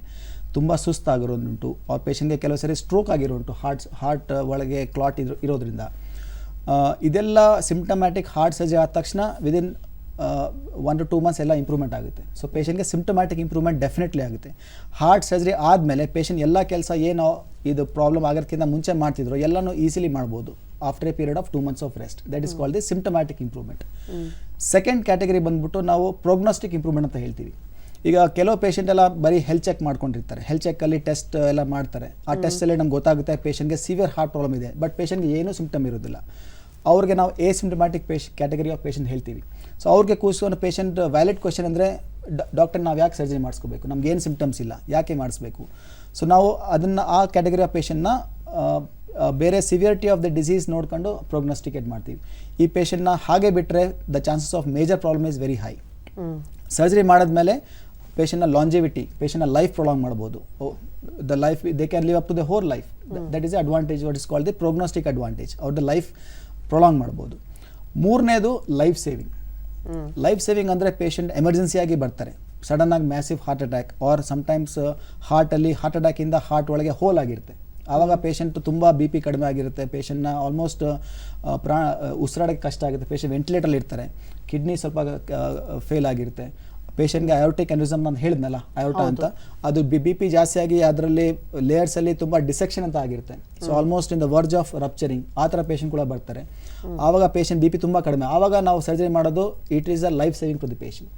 ತುಂಬ ಸುಸ್ತಾಗಿರೋದುಂಟು ಅವ್ರ ಪೇಷಂಟ್ಗೆ ಕೆಲವು ಸರಿ ಸ್ಟ್ರೋಕ್ ಆಗಿರೋಂಟು ಹಾರ್ಟ್ ಹಾರ್ಟ್ ಒಳಗೆ ಕ್ಲಾಟ್ ಇರೋ ಇರೋದ್ರಿಂದ. ಇದೆಲ್ಲ ಸಿಂಪ್ಟಮ್ಯಾಟಿಕ್ ಹಾರ್ಟ್ ಸರ್ಜರಿ ಆದ ತಕ್ಷಣ within one to two months ಎಲ್ಲ ಇಂಪ್ರೂವ್ಮೆಂಟ್ ಆಗುತ್ತೆ. ಸೊ ಪೇಷೆಂಟ್ಗೆ ಸಿಂಪ್ಟಮ್ಯಾಟಿಕ್ ಇಂಪ್ರೂವ್ಮೆಂಟ್ ಡೆಫಿನೆಟ್ಲಿ ಆಗುತ್ತೆ. ಹಾರ್ಟ್ ಸರ್ಜರಿ ಆದಮೇಲೆ ಪೇಷೆಂಟ್ ಎಲ್ಲ ಕೆಲಸ ಏನು ಇದು ಪ್ರಾಬ್ಲಮ್ ಆಗೋದಕ್ಕಿಂತ ಮುಂಚೆ ಮಾಡ್ತಿದ್ರು ಎಲ್ಲನೂ ಈಸಿಲಿ ಮಾಡ್ಬೋದು after a period of two months of rest that is call the symptomatic improvement second category ಬಂದ್ಬಿಟ್ಟು ನಾವು ಪ್ರೋಗ್ನೋಸ್ಟಿಕ್ ಇಂಪ್ರೂವ್ಮೆಂಟ್ ಅಂತ ಹೇಳ್ತೀವಿ. ಈಗ ಕೆಲವು ಪೇಷೆಂಟ್ ಎಲ್ಲ ಬರೀ ಹೆಲ್ತ್ ಚೆಕ್ ಮಾಡ್ಕೊಂಡಿರ್ತಾರೆ. ಹೆಲ್ತ್ ಚೆಕ್ಕಲ್ಲಿ ಟೆಸ್ಟ್ ಎಲ್ಲ ಮಾಡ್ತಾರೆ. ಆ ಟೆಸ್ಟಲ್ಲಿ ನಮ್ಗೆ ಗೊತ್ತಾಗುತ್ತೆ ಪೇಷೆಂಟ್ಗೆ ಸಿವಿಯರ್ ಹಾರ್ಟ್ ಪ್ರಾಬ್ಲಮ್ ಇದೆ ಬಟ್ ಪೇಷೆಂಟ್ಗೆ ಏನೂ ಸಿಂಪ್ಟಮ್ ಇರೋದಿಲ್ಲ ಅವ್ರಿಗೆ ನಾವು ಎ ಸಿಂಪ್ಟಮ್ಯಾಟಿಕ್ ಪೇಶ್ ಕ್ಯಾಟಗರಿ ಆಫ್ ಪೇಷಂಟ್ ಹೇಳ್ತೀವಿ. ಸೊ ಅವ್ರಿಗೆ ಕೂರಿಸೋ ಪೇಷಂಟ್ ವ್ಯಾಲಿಡ್ ಕ್ವಶನ್ ಅಂದರೆ ಡಾಕ್ಟರ್ ನಾವು ಯಾಕೆ ಸರ್ಜರಿ ಮಾಡಿಸ್ಕೋಬೇಕು? ನಮ್ಗೆ ಏನು ಸಿಮ್ಟಮ್ಸ್ ಇಲ್ಲ ಯಾಕೆ ಮಾಡಿಸ್ಬೇಕು? ಸೊ ನಾವು ಅದನ್ನು ಆ ಕ್ಯಾಟಗರಿ ಆಫ್ ಪೇಷಂಟ್ನ ಬೇರೆ ಸಿವಿಯರಿಟಿ ಆಫ್ ದ ಡಿಸೀಸ್ ನೋಡ್ಕೊಂಡು ಪ್ರೋಗ್ನೋಸ್ಟಿಕೇಟ್ ಮಾಡ್ತೀವಿ. ಈ ಪೇಷಂಟ್ನ ಹಾಗೆ ಬಿಟ್ಟರೆ the chances of major problem is very high surgery ಮಾಡಿದ್ಮೇಲೆ ಪೇಷಂಟ್ನ ಲಾಂಜಿವಿಟಿ ಪೇಷಂಟ್ನ ಲೈಫ್ ಪ್ರೊಲಾಂಗ್ ಮಾಡ್ಬೋದು. The life they can live up to the whole life that is advantage what is call the prognostic advantage ಅವ್ರದ್ದು life prolong ಮಾಡ್ಬೋದು. ಮೂರನೇದು life saving life saving ಅಂದರೆ patient ಎಮರ್ಜೆನ್ಸಿಯಾಗಿ ಬರ್ತಾರೆ. ಸಡನ್ ಆಗಿ massive heart attack or sometimes ಹಾರ್ಟಲ್ಲಿ heart ಅಟ್ಯಾಕಿಂದ heart ಒಳಗೆ hole ಆಗಿರುತ್ತೆ. ಆವಾಗ ಪೇಷಂಟ್ ತುಂಬ ಬಿ ಪಿ ಕಡಿಮೆ ಆಗಿರುತ್ತೆ. ಪೇಷಂಟ್ನ ಆಲ್ಮೋಸ್ಟ್ ಪ್ರಾ ಉಸಿರಾಡೋಕ್ಕೆ ಕಷ್ಟ ಆಗುತ್ತೆ. ಪೇಷಂಟ್ ವೆಂಟಿಲೇಟರ್ ಇರ್ತಾರೆ. ಕಿಡ್ನಿ ಸ್ವಲ್ಪ ಫೇಲ್ ಆಗಿರುತ್ತೆ. ಪೇಷಂಟ್ಗೆ ಅಯೋಟಿಕ್ ಅನಿಸಮ್ ನಾನು ಹೇಳಿದ್ನಲ್ಲ ಅಯೋಟ ಅಂತ. ಅದು ಬಿ ಬಿ ಪಿ ಜಾಸ್ತಿ ಆಗಿ ಅದರಲ್ಲಿ ಲೇಯರ್ಸಲ್ಲಿ ತುಂಬ ಡಿಸೆಕ್ಷನ್ ಅಂತ ಆಗಿರುತ್ತೆ. So almost in the verge of rupturing ಆ ಥರ ಪೇಷಂಟ್ ಕೂಡ ಬರ್ತಾರೆ. ಆವಾಗ ಪೇಷಂಟ್ ಬಿ ಪಿ ತುಂಬ ಕಡಿಮೆ. ಆವಾಗ ನಾವು ಸರ್ಜರಿ ಮಾಡೋದು it is a life saving to the patient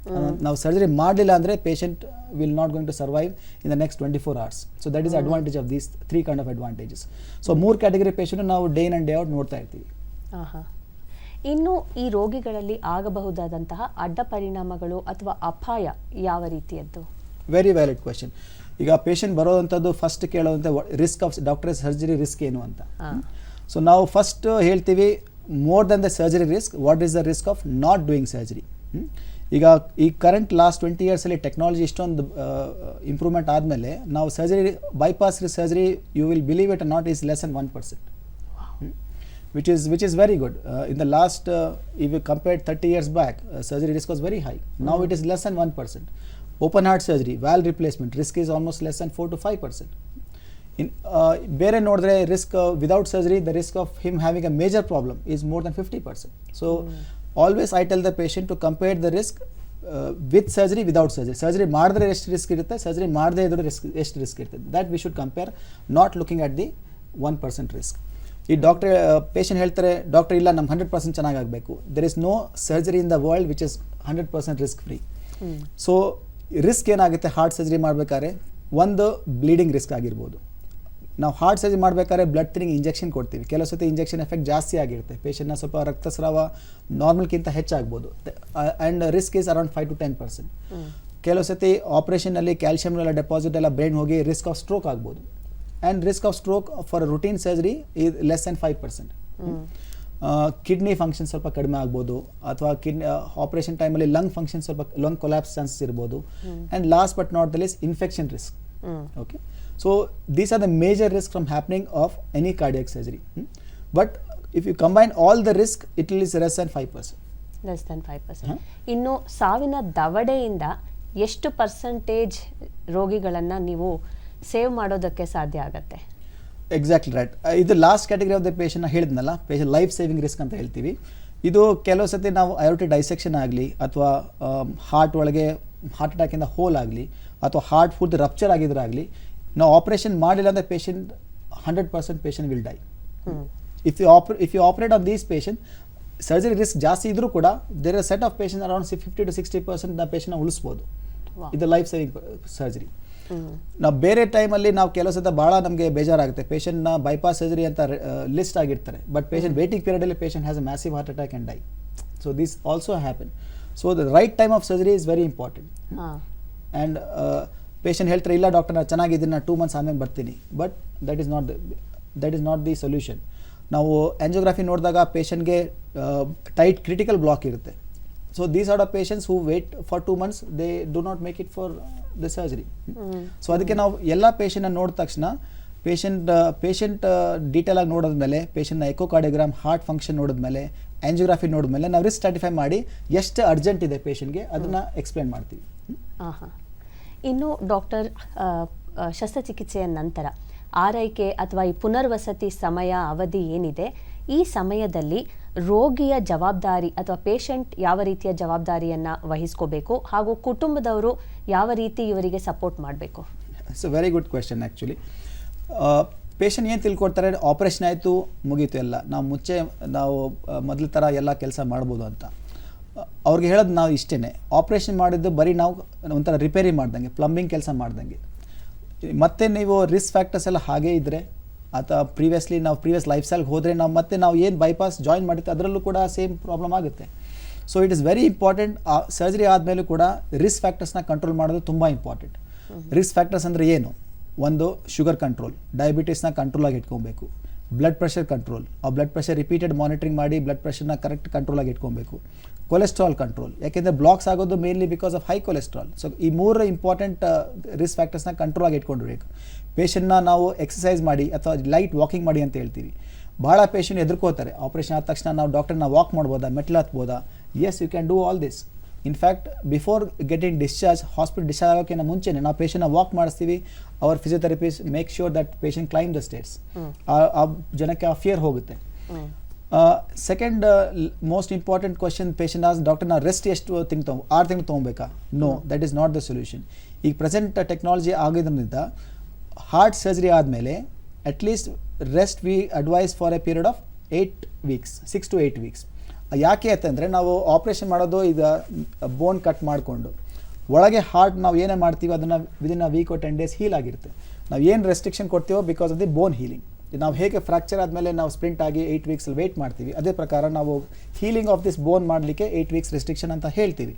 ನಾವು ಸರ್ಜರಿ ಮಾಡಲಿಲ್ಲ ಅಂದರೆ patient will not going to survive in the next twenty four hours so that is advantage of these three kind of advantages so ಮೂರು category patient ನಾವು day in and day out ನೋಡ್ತಾ ಇರ್ತೀವಿ. ಇನ್ನು ಈ ರೋಗಿಗಳಲ್ಲಿ ಆಗಬಹುದಾದಂತಹ ಅಡ್ಡ ಪರಿಣಾಮಗಳು ಅಥವಾ ಅಪಾಯ ಯಾವ ರೀತಿಯದ್ದು? ವೆರಿ ವ್ಯಾಲಿಡ್ ಕ್ವಶನ್ ಈಗ ಪೇಷಂಟ್ ಬರೋವಂಥದ್ದು first ಕೇಳೋವಂಥ risk of doctor surgery risk ಏನು ಅಂತ. ಸೊ ನಾವು ಫಸ್ಟ್ ಹೇಳ್ತೀವಿ more than the surgery risk what is the risk of not doing surgery ಈಗ ಈ ಕರೆಂಟ್ ಲಾಸ್ಟ್ ಟ್ವೆಂಟಿ ಇಯರ್ಸಲ್ಲಿ ಟೆಕ್ನಾಲಜಿ ಇಷ್ಟೊಂದು ಇಂಪ್ರೂವ್ಮೆಂಟ್ ಆದಮೇಲೆ ನಾವು surgery bypass surgery you will believe it not is less than one percent which is which is very good. Uh, in the last, uh, if you compared 30 years back, uh, surgery risk was very high. Now it is less than one percent. Open heart surgery, valve replacement risk is almost less than four to five percent. In uh, ಬೇರೆ ನೋಡಿದ್ರೆ risk without surgery the risk of him having a major problem is more than fifty percent so always I tell the patient to compare the risk with surgery without surgery surgery ಮಾಡಿದ್ರೆ ಎಷ್ಟು risk ಇರುತ್ತೆ surgery ಮಾಡದೇ ಇದ್ರೆ risk ಎಷ್ಟು risk ಇರ್ತದೆ that we should compare not looking at the one percent risk ಈ doctor patient ಹೇಳ್ತಾರೆ doctor ಇಲ್ಲ ನಮ್ಗೆ hundred percent ಚೆನ್ನಾಗಬೇಕು there is no surgery in the world which is hundred percent risk free so risk ಏನಾಗುತ್ತೆ? Heart surgery ಮಾಡಬೇಕಾದ್ರೆ ಒಂದು bleeding risk ಆಗಿರ್ಬೋದು. ನಾವು heart surgery ಮಾಡಬೇಕಾದ್ರೆ ಬ್ಲಡ್ ತಿನ್ನಿಂಗ್ ಇಂಜೆಕ್ಷನ್ ಕೊಡ್ತೀವಿ. ಕೆಲವು ಸತಿ ಇಂಜೆಕ್ಷನ್ ಎಫೆಕ್ಟ್ ಜಾಸ್ತಿ ಆಗಿರುತ್ತೆ. ಪೇಷಂಟ್ನ ಸ್ವಲ್ಪ ರಕ್ತಸ್ರಾವ ನಾರ್ಮಲ್ಗಿಂತ ಹೆಚ್ಚಾಗ್ಬೋದು. And risk is around five to ten percent ಕೆಲವು ಸತಿ ಆಪರೇಷನಲ್ಲಿ ಕ್ಯಾಲ್ಸಿಯಂ ಎಲ್ಲ ಡೆಪಾಸಿಟ್ ಎಲ್ಲ ಬ್ರೈನ್ ಹೋಗಿ ರಿಸ್ಕ್ ಆಫ್ ಸ್ಟ್ರೋಕ್ ಆಗ್ಬೋದು. And risk of stroke for surgery surgery less then five percent kidney function ಸ್ವಲ್ಪ ಕಡಿಮೆ ಆಗ್ಬೋದು ಅಥವಾ ಕಿಡ್ನಿ ಆಪರೇಷನ್ ಟೈಮಲ್ಲಿ ಲಂಗ್ ಫಂಕ್ಷನ್ ಸ್ವಲ್ಪ ಲಂಗ್ ಕೊಲ್ಯಾಪ್ಸ್ ಚಾನ್ಸಸ್ ಇರ್ಬೋದು. And last but not the least infection risk okay so these are the major risk from happening of any any surgery but if you combine all the risk it is less than five percent than 5% less than five percent ಇನ್ನು ಸಾವಿನ ದವಡೆಯಿಂದ ಎಷ್ಟು percentage ರೋಗಿಗಳನ್ನು ನೀವು save ಮಾಡೋದಕ್ಕೆ ಸಾಧ್ಯ ಆಗುತ್ತೆ. Exactly right ಇದು last category of the patient ಹೇಳಿದ್ನಲ್ಲ ಪೇಷನ್ ಲೈಫ್ ಸೇವಿಂಗ್ ರಿಸ್ಕ್ ಅಂತ ಹೇಳ್ತೀವಿ. ಇದು ಕೆಲವು ಸತಿ ನಾವು ಐರೋಟಿ ಡೈಸೆಕ್ಷನ್ ಆಗಲಿ ಅಥವಾ ಹಾರ್ಟ್ ಒಳಗೆ ಹಾರ್ಟ್ ಅಟ್ಯಾಕಿಂದ ಹೋಲ್ ಆಗಲಿ ಅಥವಾ ಹಾರ್ಟ್ ಫುಡ್ ರಪ್ಚರ್ ಆಗಿದ್ರಾಗಲಿ ನಾವು ಆಪರೇಷನ್ ಮಾಡಿಲ್ಲ ಅಂದರೆ patient hundred percent patient will die if you operate if you operate on these patient surgery risk ಜಾಸ್ತಿ ಇದ್ರೂ ಕೂಡ there are set of patient around fifty to sixty ಪರ್ಸೆಂಟ್ನ ಪೇಷಂಟ್ನ ಉಳಿಸ್ಬೋದು. ಇದು ಲೈಫ್ ಸೇವಿಂಗ್ ಸರ್ಜರಿ ನಾವು ಬೇರೆ ಟೈಮಲ್ಲಿ ನಾವು ಕೆಲವು ಸತ ಭಾಳ ನಮಗೆ ಬೇಜಾರಾಗುತ್ತೆ. ಪೇಷಂಟ್ನ ಬೈಪಾಸ್ ಸರ್ಜರಿ ಅಂತ ಲಿಸ್ಟ್ ಆಗಿರ್ತಾರೆ but patient waiting ಪೀರಿಯಡಲ್ಲಿ patient has a massive heart attack and die so this also happen so the right time of surgery is very important and patient ಹೇಳ್ತಾರೆ ಇಲ್ಲ ಡಾಕ್ಟರ್ ನಾನು ಚೆನ್ನಾಗಿದ್ದೀನಿ ನಾನು ಟೂ ಮಂತ್ಸ್ ಆಮೇಲೆ ಬರ್ತೀನಿ. But that is not that is not the solution ನಾವು angiography ನೋಡಿದಾಗ ಪೇಷಂಟ್ಗೆ ಟೈಟ್ ಕ್ರಿಟಿಕಲ್ ಬ್ಲಾಕ್ ಇರುತ್ತೆ. So these are the patients who wait for two months they do not make it for the hmm so ಅದಕ್ಕೆ ನಾವು ಎಲ್ಲ ಪೇಷಂಟ್ನ ನೋಡಿದ ತಕ್ಷಣ patient patient detail ಆಗಿ ನೋಡಿದ್ಮೇಲೆ ಪೇಷಂಟ್ನ ಎಕೋಕಾರ್ಡಿಯೋಗ್ರಾಮ್ ಹಾರ್ಟ್ ಫಂಕ್ಷನ್ ನೋಡಿದ್ಮೇಲೆ ಆ್ಯಂಜಿಯೋಗ್ರಫಿ ನೋಡಿದ್ಮೇಲೆ ನಾವು ರಿಸ್ಕ್ ಸ್ಟಾಟಿಫೈ ಮಾಡಿ ಎಷ್ಟು ಅರ್ಜೆಂಟ್ ಇದೆ ಪೇಷಂಟ್ಗೆ ಅದನ್ನು ಎಕ್ಸ್ಪ್ಲೇನ್ ಮಾಡ್ತೀವಿ. ಇನ್ನು ಡಾಕ್ಟರ್ ಶಸ್ತ್ರಚಿಕಿತ್ಸೆಯ ನಂತರ ಆರೈಕೆ ಅಥವಾ ಈ ಪುನರ್ವಸತಿ ಸಮಯ ಅವಧಿ ಏನಿದೆ ಈ ಸಮಯದಲ್ಲಿ ರೋಗಿಯ ಜವಾಬ್ದಾರಿ ಅಥವಾ ಪೇಷಂಟ್ ಯಾವ ರೀತಿಯ ಜವಾಬ್ದಾರಿಯನ್ನು ವಹಿಸ್ಕೋಬೇಕು ಹಾಗೂ ಕುಟುಂಬದವರು ಯಾವ ರೀತಿ ಇವರಿಗೆ ಸಪೋರ್ಟ್ ಮಾಡಬೇಕು? A very good question actually patient ಏನು ತಿಳ್ಕೊಡ್ತಾರೆ? ಆಪ್ರೇಷನ್ ಆಯಿತು, ಮುಗೀತು ಎಲ್ಲ. ನಾವು ಮುಂಚೆ ನಾವು ಮೊದಲ ಥರ ಎಲ್ಲ ಕೆಲಸ ಮಾಡ್ಬೋದು ಅಂತ. ಅವ್ರಿಗೆ ಹೇಳೋದು ನಾವು ಇಷ್ಟೇ ಆಪ್ರೇಷನ್ ಮಾಡಿದ್ದು ಬರೀ ನಾವು ಒಂಥರ ರಿಪೇರಿ ಮಾಡ್ದಂಗೆ ಪ್ಲಂಬಿಂಗ್ ಕೆಲಸ ಮಾಡ್ದಂಗೆ. ಮತ್ತೆ ನೀವು ರಿಸ್ಕ್ ಫ್ಯಾಕ್ಟರ್ಸ್ ಎಲ್ಲ ಹಾಗೇ ಇದ್ದರೆ ಅಥವಾ ಪ್ರೀವಿಯಸ್ಲಿ ನಾವು ಪ್ರೀವಿಯಸ್ ಲೈಫ್ ಸ್ಟೈಲ್ಗೆ ಹೋದರೆ ನಾವು ಮತ್ತೆ ನಾವು ಏನು ಬೈಪಾಸ್ ಜಾಯಿನ್ ಮಾಡಿರ್ತೀವಿ ಅದರಲ್ಲೂ ಕೂಡ ಸೇಮ್ ಪ್ರಾಬ್ಲಮ್ ಆಗುತ್ತೆ. So it is very important surgery ಆದಮೇಲೂ ಕೂಡ ರಿಸ್ಕ್ ಫ್ಯಾಕ್ಟರ್ಸ್ನ ಕಂಟ್ರೋಲ್ ಮಾಡೋದು ತುಂಬ ಇಂಪಾರ್ಟೆಂಟ್ ರಿಸ್ಕ್ ಫ್ಯಾಕ್ಟರ್ಸ್ ಅಂದರೆ ಏನು? ಒಂದು ಶುಗರ್ ಕಂಟ್ರೋಲ್ ಡಯಾಬಿಟೀಸ್ನ ಕಂಟ್ರೋಲಾಗಿ ಇಟ್ಕೊಬೇಕು. ಬ್ಲಡ್ ಪ್ರೆಷರ್ ಕಂಟ್ರೋಲ್ ಆ ಬ್ಲಡ್ ಪ್ರೆಷರ್ ರಿಪೀಟೆಡ್ ಮಾನಿಟ್ರಿಂಗ್ ಮಾಡಿ ಬ್ಲಡ್ ಪ್ರೆಷರ್ನ ಕರೆಕ್ಟ್ ಕಂಟ್ರೋಲಾಗಿ ಇಟ್ಕೊಬೇಕು. ಕೊಲೆಸ್ಟ್ರಾಲ್ ಕಂಟ್ರೋಲ್ ಯಾಕೆಂದರೆ ಬ್ಲಾಕ್ಸ್ ಆಗೋದು mainly because of high cholesterol so ಈ ಮೂರು ಇಂಪಾರ್ಟೆಂಟ್ ರಿಸ್ಕ್ ಫ್ಯಾಕ್ಟರ್ಸ್ನ ಕಂಟ್ರೋಲಾಗಿ ಇಟ್ಕೊಂಡಿರಬೇಕು. ಪೇಷಂಟ್ನ ನಾವು ಎಕ್ಸಸೈಸ್ ಮಾಡಿ ಅಥವಾ ಲೈಟ್ ವಾಕಿಂಗ್ ಮಾಡಿ ಅಂತ ಹೇಳ್ತೀವಿ. ಭಾಳ ಪೇಷಂಟ್ ಎದುರ್ಕೋತಾರೆ ಆಪರೇಷನ್ ಆದ ತಕ್ಷಣ ನಾವು ಡಾಕ್ಟರ್ನ ವಾಕ್ ಮಾಡ್ಬೋದಾ? ಮೆಟ್ಲು ಹತ್ಬೋದಾ? Yes you can do all this in fact before getting discharge hospital discharge ಆಗೋಕ್ಕಿಂತ ಮುಂಚೆನೇ ನಾವು ಪೇಷಂಟ್ನ ವಾಕ್ ಮಾಡಿಸ್ತೀವಿ. Our physiotherapist make sure that patient climb the stairs ಆ ಜನಕ್ಕೆ ಆ ಫಿಯರ್ ಹೋಗುತ್ತೆ. Second most important question patient ask doctor ನಾವು rest ಎಷ್ಟು ತಿಂಗ್ ತೊಗೊ ಆರು ತಿಂಗಳು ತೊಗೊಬೇಕಾ? No that is not the solution ಈಗ ಪ್ರೆಸೆಂಟ್ ಟೆಕ್ನಾಲಜಿ ಆಗಿದ್ರಿಂದ ಹಾರ್ಟ್ ಸರ್ಜರಿ ಆದಮೇಲೆ at least rest we advise for a period of eight weeks six to eight weeks ಯಾಕೆ ಅಂತಂದರೆ ನಾವು ಆಪ್ರೇಷನ್ ಮಾಡೋದು ಈಗ ಬೋನ್ ಕಟ್ ಮಾಡಿಕೊಂಡು ಒಳಗೆ ಹಾರ್ಟ್ ನಾವು ಏನೇ ಮಾಡ್ತೀವಿ ಅದನ್ನು within a week ten days heal ಆಗಿರುತ್ತೆ. ನಾವು ಏನು restriction ಕೊಡ್ತೀವೋ because of the bone healing ನಾವು ಹೇಗೆ ಫ್ರ್ಯಾಕ್ಚರ್ ಆದಮೇಲೆ ನಾವು ಸ್ಪ್ರಿಂಟ್ ಆಗಿ ಏಯ್ಟ್ ವೀಕ್ಸಲ್ಲಿ ವೆಯ್ಟ್ ಮಾಡ್ತೀವಿ. ಅದೇ ಪ್ರಕಾರ ನಾವು ಹೀಲಿಂಗ್ ಆಫ್ ದಿಸ್ ಬೋನ್ ಮಾಡಲಿಕ್ಕೆ ಏಯ್ಟ್ ವೀಕ್ಸ್ ರೆಸ್ಟ್ರಿಕ್ಷನ್ ಅಂತ ಹೇಳ್ತೀವಿ.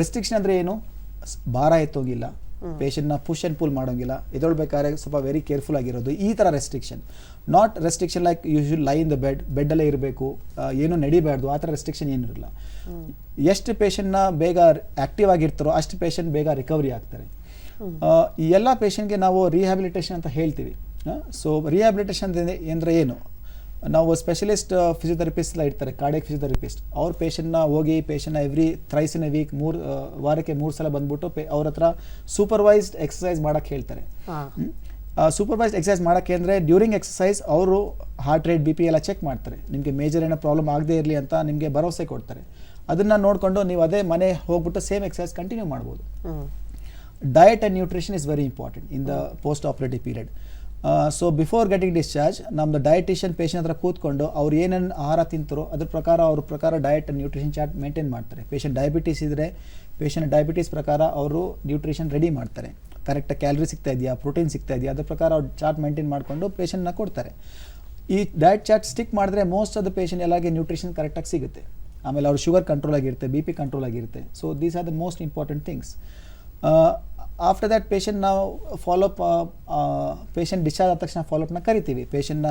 ರೆಸ್ಟ್ರಿಕ್ಷನ್ ಅಂದರೆ ಏನು? ಭಾರ ಎತ್ತೋಗಿಲ್ಲ. ಪೇಷಂಟ್ನ ಪುಷ್ ಆ್ಯಂಡ್ ಪುಲ್ ಮಾಡೋಂಗಿಲ್ಲ. ಎದೊಳ್ಬೇಕಾದ್ರೆ ಸ್ವಲ್ಪ ವೆರಿ ಕೇರ್ಫುಲ್ ಆಗಿರೋದು. ಈ ಥರ restriction not restriction like you should lie in the bed ಬೆಡ್ಡಲ್ಲೇ ಇರಬೇಕು. ಏನು ನಡಿಬಾರ್ದು. ಆ ಥರ ರೆಸ್ಟ್ರಿಕ್ಷನ್ ಏನಿರಲ್ಲ ಎಷ್ಟು ಪೇಷಂಟ್ನ ಬೇಗ ಆ್ಯಕ್ಟಿವ್ ಆಗಿರ್ತಾರೋ ಅಷ್ಟು ಪೇಷಂಟ್ ಬೇಗ ರಿಕವರಿ ಆಗ್ತಾರೆ. ಈ ಎಲ್ಲ ಪೇಷಂಟ್ಗೆ ನಾವು ರಿಹ್ಯಾಬಿಲಿಟೇಷನ್ ಅಂತ ಹೇಳ್ತೀವಿ. ಸೊ ರಿಹ್ಯಾಬಿಲಿಟೇಷನ್ ಅಂದರೆ ಏನು? ನಾವು ಸ್ಪೆಷಲಿಸ್ಟ್ ಫಿಸಿಯೋಥೆರಪಿಸ್ಟ್ ಎಲ್ಲ ಇರ್ತಾರೆ ಕಾರ್ಡಿಯಕ್ ಫಿಸಿಯೋಥೆರಪಿಸ್ಟ್ ಅವ್ರ ಪೇಷಂಟ್ನ ಹೋಗಿ ಪೇಷಂಟ್ನ every thrice in a week ಮೂರು ವಾರಕ್ಕೆ ಮೂರು ಸಲ ಬಂದ್ಬಿಟ್ಟು ಪೇ ಅವ್ರ ಹತ್ರ ಸೂಪರ್ವೈಸ್ಡ್ ಎಕ್ಸಸೈಸ್ ಮಾಡೋಕ್ಕೆ ಹೇಳ್ತಾರೆ. ಸೂಪರ್ವೈಸ್ಡ್ ಎಕ್ಸಸೈಸ್ ಮಾಡೋಕ್ಕೆ ಅಂದರೆ ಡ್ಯೂರಿಂಗ್ ಎಕ್ಸಸೈಸ್ ಅವರು ಹಾರ್ಟ್ ರೇಟ್ ಬಿ ಪಿ ಎಲ್ಲ ಚೆಕ್ ಮಾಡ್ತಾರೆ. ನಿಮಗೆ ಮೇಜರ್ ಏನೋ ಪ್ರಾಬ್ಲಮ್ ಆಗದೇ ಇರಲಿ ಅಂತ ನಿಮಗೆ ಭರವಸೆ ಕೊಡ್ತಾರೆ. ಅದನ್ನು ನೋಡಿಕೊಂಡು ನೀವು ಅದೇ ಮನೆ ಹೋಗ್ಬಿಟ್ಟು ಸೇಮ್ ಎಕ್ಸಸೈಸ್ ಕಂಟಿನ್ಯೂ ಮಾಡ್ಬೋದು. Diet and nutrition is very important in the post operative period so before getting discharge ನಮ್ಮದು ಡಯಟಿಷಿಯನ್ ಪೇಷಂಟ್ ಹತ್ರ ಕೂತ್ಕೊಂಡು ಅವ್ರು ಏನೇನು ಆಹಾರ ತಿಂತಾರೋ ಅದ್ರ ಪ್ರಕಾರ ಅವ್ರ ಪ್ರಕಾರ ಡಯಟ್ ನ್ಯೂಟ್ರಿಷನ್ ಚಾರ್ಟ್ ಮೇಂಟೈನ್ ಮಾಡ್ತಾರೆ. ಪೇಷಂಟ್ ಡಯಾಬಿಟೀಸ್ ಇದ್ದರೆ ಪೇಷಂಟ್ ಡಯಾಬಿಟೀಸ್ ಪ್ರಕಾರ ಅವರು ನ್ಯೂಟ್ರಿಷನ್ ರೆಡಿ ಮಾಡ್ತಾರೆ. ಕರೆಕ್ಟಾಗಿ ಕ್ಯಾಲ್ರಿ ಸಿಗ್ತಾ ಇದೆಯಾ ಪ್ರೋಟೀನ್ ಸಿಗ್ತಾ ಇದೆಯಾ, ಅದ್ರ ಪ್ರಕಾರ ಅವ್ರು ಚಾರ್ಟ್ ಮೇಂಟೈನ್ ಮಾಡಿಕೊಂಡು ಪೇಷಂಟ್ನ ಕೊಡ್ತಾರೆ. ಈ ಡಯಟ್ ಚಾರ್ಟ್ ಸ್ಟಿಕ್ ಮಾಡಿದ್ರೆ ಮೋಸ್ಟ್ ಆಫ್ ದ ಪೇಷಂಟ್ ಎಲ್ಲಾಗೆ ನ್ಯೂಟ್ರಿಷನ್ ಕರೆಕ್ಟಾಗಿ ಸಿಗುತ್ತೆ. ಆಮೇಲೆ ಅವ್ರ ಶುಗರ್ ಕಂಟ್ರೋಲ್ ಆಗಿರುತ್ತೆ ಬಿ ಪಿ ಕಂಟ್ರೋಲ್ ಆಗಿರುತ್ತೆ. So these are the most important things after that patient ನಾವು ಫಾಲೋಅಪ್ ಪೇಷಂಟ್ ಡಿಸ್ಚಾರ್ಜ್ ಆದ ತಕ್ಷಣ ಫಾಲೋಅಪ್ನ ಕರಿತೀವಿ. ಪೇಷಂಟ್ನ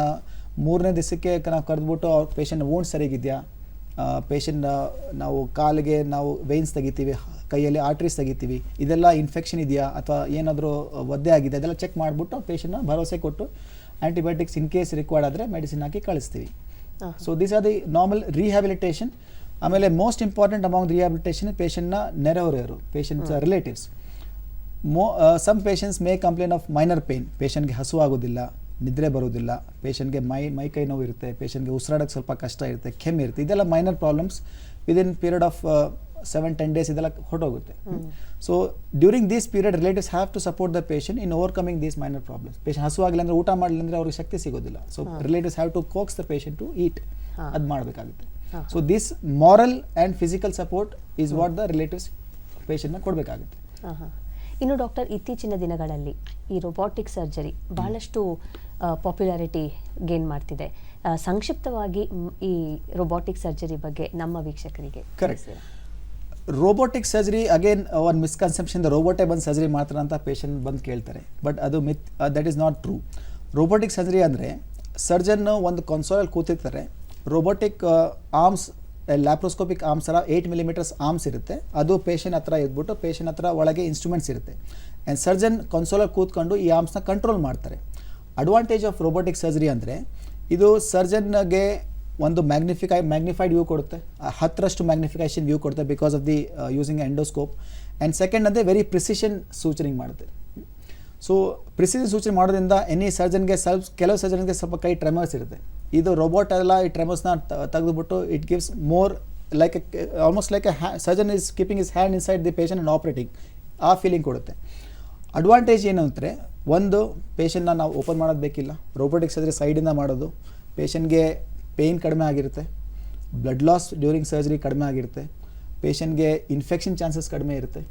ಮೂರನೇ ದಿವಸಕ್ಕೆ ನಾವು ಕರೆದ್ಬಿಟ್ಟು ಅವ್ರ ಪೇಷಂಟ್ ವೂಂಡ್ ಸರಿಗಿದೆಯಾ ಪೇಷಂಟ್ ನಾವು ಕಾಲಿಗೆ ನಾವು ವೆಯ್ನ್ಸ್ ತೆಗಿತೀವಿ ಕೈಯಲ್ಲಿ ಆರ್ಟ್ರೀಸ್ ತೆಗಿತೀವಿ. ಇದೆಲ್ಲ ಇನ್ಫೆಕ್ಷನ್ ಇದೆಯಾ? ಅಥವಾ ಏನಾದರೂ ಒದ್ದೆ ಆಗಿದೆ? ಅದೆಲ್ಲ ಚೆಕ್ ಮಾಡಿಬಿಟ್ಟು ಪೇಷಂಟ್ನ ಭರವಸೆ ಕೊಟ್ಟು ಆ್ಯಂಟಿಬಯೋಟಿಕ್ಸ್ ಇನ್ ಕೇಸ್ ರಿಕ್ವೈರ್ಡ್ ಆದರೆ ಮೆಡಿಸಿನ್ ಹಾಕಿ ಕಳಿಸ್ತೀವಿ. So these are the normal rehabilitation ಆಮೇಲೆ ಮೋಸ್ಟ್ ಇಂಪಾರ್ಟೆಂಟ್ ಅಮೌಂಟ್ ರಿಹ್ಯಾಬಿಲಿಟೇಷನ್ ಪೇಷಂಟ್ನ ನೆರೆಹೊರೆಯವರು ಪೇಷಂಟ್ಸ್ ರಿಲೇಟಿವ್ಸ್ ಮೋ some patients may complain of minor pain ಪೇಷಂಟ್ಗೆ ಹಸು ಆಗೋದಿಲ್ಲ ನಿದ್ರೆ ಬರೋದಿಲ್ಲ ಪೇಷಂಟ್ಗೆ ಮೈ ಮೈ ಕೈ ನೋವು ಇರುತ್ತೆ ಪೇಷಂಟ್ಗೆ ಉಸಿರಾಡೋಕ್ಕೆ ಸ್ವಲ್ಪ ಕಷ್ಟ ಇರುತ್ತೆ ಕೆಮ್ಮು ಇರುತ್ತೆ. ಇದೆಲ್ಲ minor problems within period of seven ten days ಇದೆಲ್ಲ ಹೊರಟೋಗುತ್ತೆ. So during this period relatives have to support the patient in overcoming these minor problems patient ಹಸು ಆಗಿಲ್ಲ ಅಂದರೆ ಊಟ ಮಾಡಲಿಲ್ಲ ಅಂದರೆ ಅವ್ರಿಗೆ ಶಕ್ತಿ ಸಿಗೋದಿಲ್ಲ. So relatives have to coax the patient to eat. ಅದು ಮಾಡಬೇಕಾಗುತ್ತೆ. So this moral and physical support is what the relatives ಪೇಷಂಟ್ನ ಕೊಡಬೇಕಾಗುತ್ತೆ. ಇನ್ನು ಡಾಕ್ಟರ್ ಇತ್ತೀಚಿನ ದಿನಗಳಲ್ಲಿ ಈ ರೊಬಾಟಿಕ್ ಸರ್ಜರಿ ಬಹಳಷ್ಟು ಪಾಪ್ಯುಲಾರಿಟಿ ಗೇನ್ ಮಾಡ್ತಿದೆ. ಸಂಕ್ಷಿಪ್ತವಾಗಿ ಈ ರೊಬಾಟಿಕ್ ಸರ್ಜರಿ ಬಗ್ಗೆ ನಮ್ಮ ವೀಕ್ಷಕರಿಗೆ? Robotic surgery again one misconception ರೋಬೋಟೇ ಬಂದು ಸರ್ಜರಿ ಮಾಡ್ತಾರೆ ಅಂತ ಪೇಷಂಟ್ ಬಂದು ಕೇಳ್ತಾರೆ. ಬಟ್ ಅದು myth that is not true robotic surgery ಅಂದರೆ ಸರ್ಜನ್ ಒಂದು ಕನ್ಸೋಲಲ್ಲಿ ಕೂತಿರ್ತಾರೆ. ರೋಬೋಟಿಕ್ ಆರ್ಮ್ಸ್ ಲ್ಯಾಪ್ರೋಸ್ಕೋಪಿಕ್ ಆರ್ಮ್ಸ್ ಥರ ಏಯ್ಟ್ ಮಿಲಿಮೀಟರ್ಸ್ ಆರ್ಮ್ಸ್ ಇರುತ್ತೆ. ಅದು ಪೇಷಂಟ್ ಹತ್ರ ಇದ್ಬಿಟ್ಟು ಪೇಷಂಟ್ ಹತ್ರ ಒಳಗೆ ಇನ್ಸ್ಟ್ರೂಮೆಂಟ್ಸ್ ಇರುತ್ತೆ. ಆ್ಯಂಡ್ ಸರ್ಜನ್ ಕನ್ಸೋಲರ್ ಕೂತ್ಕೊಂಡು ಈ ಆರ್ಮ್ಸ್ನ ಕಂಟ್ರೋಲ್ ಮಾಡ್ತಾರೆ. ಅಡ್ವಾಂಟೇಜ್ ಆಫ್ ರೋಬೋಟಿಕ್ ಸರ್ಜರಿ ಅಂದರೆ ಇದು ಸರ್ಜನ್ಗೆ ಒಂದು ಮ್ಯಾಗ್ನಿಫಿಕೈ ಮ್ಯಾಗ್ನಿಫೈಡ್ ವ್ಯೂ ಕೊಡುತ್ತೆ. ಹತ್ತರಷ್ಟು ಮ್ಯಾಗ್ನಿಫಿಕೇಷನ್ ವ್ಯೂ ಕೊಡುತ್ತೆ because of the using endoscope and second ಅಂದರೆ ವೆರಿ ಪ್ರಿಸಿಷನ್ ಸೂಚರಿಂಗ್ ಮಾಡುತ್ತೆ. ಸೊ ಪ್ರಿಸಿಷನ್ ಸೂಚನೆ ಮಾಡೋದ್ರಿಂದ ಎನಿ ಸರ್ಜನ್ಗೆ ಸ್ವಲ್ಪ, ಕೆಲವು ಸರ್ಜನ್ಗೆ ಸ್ವಲ್ಪ ಕೈ ಟ್ರೆಮರ್ಸ್ ಇರುತ್ತೆ. ಇದು ರೋಬೋಟ್ ಎಲ್ಲ ಈ ಟ್ರೆಮರ್ಸ್ನ ತೆಗೆದುಬಿಟ್ಟು it gives more like almost like a surgeon is keeping is hand inside the patient and operating ಆ ಫೀಲಿಂಗ್ ಕೊಡುತ್ತೆ. ಅಡ್ವಾಂಟೇಜ್ ಏನು ಅಂದರೆ, ಒಂದು ಪೇಷಂಟ್ನ ನಾವು ಓಪನ್ ಮಾಡೋದು ಬೇಕಿಲ್ಲ. ರೋಬೋಟಿಕ್ಸ್ ಆದರೆ ಸೈಡಿಂದ ಮಾಡೋದು. ಪೇಷಂಟ್ಗೆ ಪೇಯ್ನ್ ಕಡಿಮೆ ಆಗಿರುತ್ತೆ. ಬ್ಲಡ್ ಲಾಸ್ ಡ್ಯೂರಿಂಗ್ ಸರ್ಜರಿ ಕಡಿಮೆ ಆಗಿರುತ್ತೆ. ಪೇಷಂಟ್ಗೆ ಇನ್ಫೆಕ್ಷನ್ ಚಾನ್ಸಸ್ ಕಡಿಮೆ ಇರುತ್ತೆ.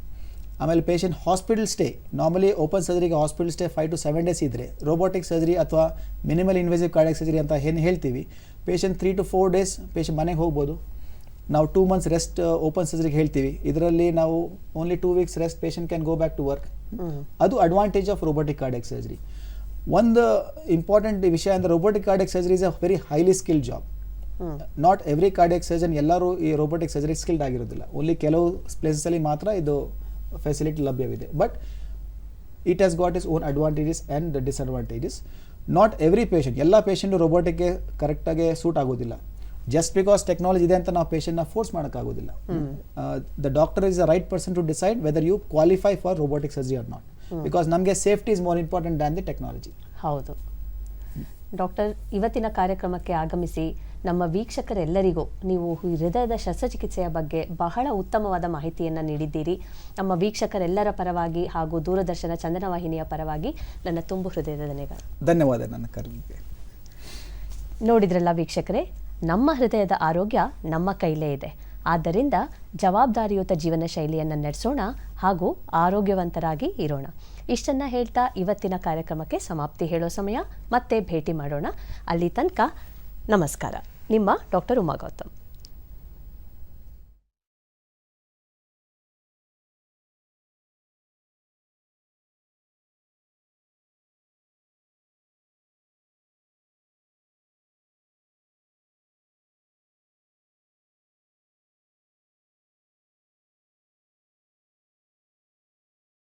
ಆಮೇಲೆ patient hospital stay normally open ಸರ್ಜರಿಗೆ hospital stay five to seven days ಇದ್ದರೆ ರೋಬೋಟಿಕ್ ಸರ್ಜರಿ ಅಥವಾ ಮಿನಿಮಲ್ ಇನ್ವೆಸಿವ್ ಕಾರ್ಡಿಯಕ್ ಸರ್ಜರಿ ಅಂತ ಏನು ಹೇಳ್ತೀವಿ. Patient three to four days patient ಮನೆಗೆ ಹೋಗ್ಬೋದು. ನಾವು ಟೂ ಮಂತ್ಸ್ ರೆಸ್ಟ್ ಓಪನ್ ಸರ್ಜರಿಗೆ ಹೇಳ್ತೀವಿ. ಇದರಲ್ಲಿ ನಾವು only two weeks rest patient can go back to work ಅದು advantage of robotic cardiac surgery ಒಂದು ಇಂಪಾರ್ಟೆಂಟ್ ವಿಷಯ ಅಂದರೆ robotic cardiac surgery is a very highly skill job not every cardiac surgeon ಎಲ್ಲರೂ ಈ ರೋಬೋಟಿಕ್ ಸರ್ಜರಿ ಸ್ಕಿಲ್ಡ್ ಆಗಿರೋದಿಲ್ಲ. Only ಕೆಲವು ಪ್ಲೇಸಸಲ್ಲಿ ಮಾತ್ರ ಇದು ಫೆಸಿಲಿಟಿ ಲಭ್ಯವಿದೆ but it has got is own advantages and disadvantages not every patient ಎಲ್ಲ ಪೇಷಂಟು ರೋಬೋಟಿಕ್ಗೆ ಕರೆಕ್ಟಾಗಿ ಸೂಟ್ ಆಗೋದಿಲ್ಲ ಜಸ್ಟ್ ಬಿಕಾಸ್ ಟೆಕ್ನಾಲಜಿ ಇದೆ ಅಂತ ನಾವು ಪೇಷಂಟ್ನ ಫೋರ್ಸ್ ಮಾಡೋಕ್ಕಾಗೋದಿಲ್ಲ the doctor is the right person to decide whether you qualify for robotic surgery or not because ನಮಗೆ safety is more important than the technology ಹೌದು. ಡಾಕ್ಟರ್ ಇವತ್ತಿನ ಕಾರ್ಯಕ್ರಮಕ್ಕೆ ಆಗಮಿಸಿ ನಮ್ಮ ವೀಕ್ಷಕರೆಲ್ಲರಿಗೂ ನೀವು ಹೃದಯದ ಶಸ್ತ್ರಚಿಕಿತ್ಸೆಯ ಬಗ್ಗೆ ಬಹಳ ಉತ್ತಮವಾದ ಮಾಹಿತಿಯನ್ನು ನೀಡಿದ್ದೀರಿ. ನಮ್ಮ ವೀಕ್ಷಕರೆಲ್ಲರ ಪರವಾಗಿ ಹಾಗೂ ದೂರದರ್ಶನ ಚಂದನ ವಾಹಿನಿಯ ಪರವಾಗಿ ನನ್ನ ತುಂಬು ಹೃದಯದ ಧನ್ಯವಾದ. ಧನ್ಯವಾದ ನನ್ನ ಕರೆಗೆ. ನೋಡಿದ್ರಲ್ಲ ವೀಕ್ಷಕರೇ ನಮ್ಮ ಹೃದಯದ ಆರೋಗ್ಯ ನಮ್ಮ ಕೈಲೇ ಇದೆ. ಆದ್ದರಿಂದ ಜವಾಬ್ದಾರಿಯುತ ಜೀವನ ಶೈಲಿಯನ್ನು ನಡೆಸೋಣ ಹಾಗೂ ಆರೋಗ್ಯವಂತರಾಗಿ ಇರೋಣ. ಇಷ್ಟನ್ನ ಹೇಳ್ತಾ ಇವತ್ತಿನ ಕಾರ್ಯಕ್ರಮಕ್ಕೆ ಸಮಾಪ್ತಿ ಹೇಳೋ ಸಮಯ. ಮತ್ತೆ ಭೇಟಿ ಮಾಡೋಣ. ಅಲ್ಲಿ ತನಕ ನಮಸ್ಕಾರ. ನಿಮ್ಮ ಡಾಕ್ಟರ್ ಉಮಾ ಗೌತಮ್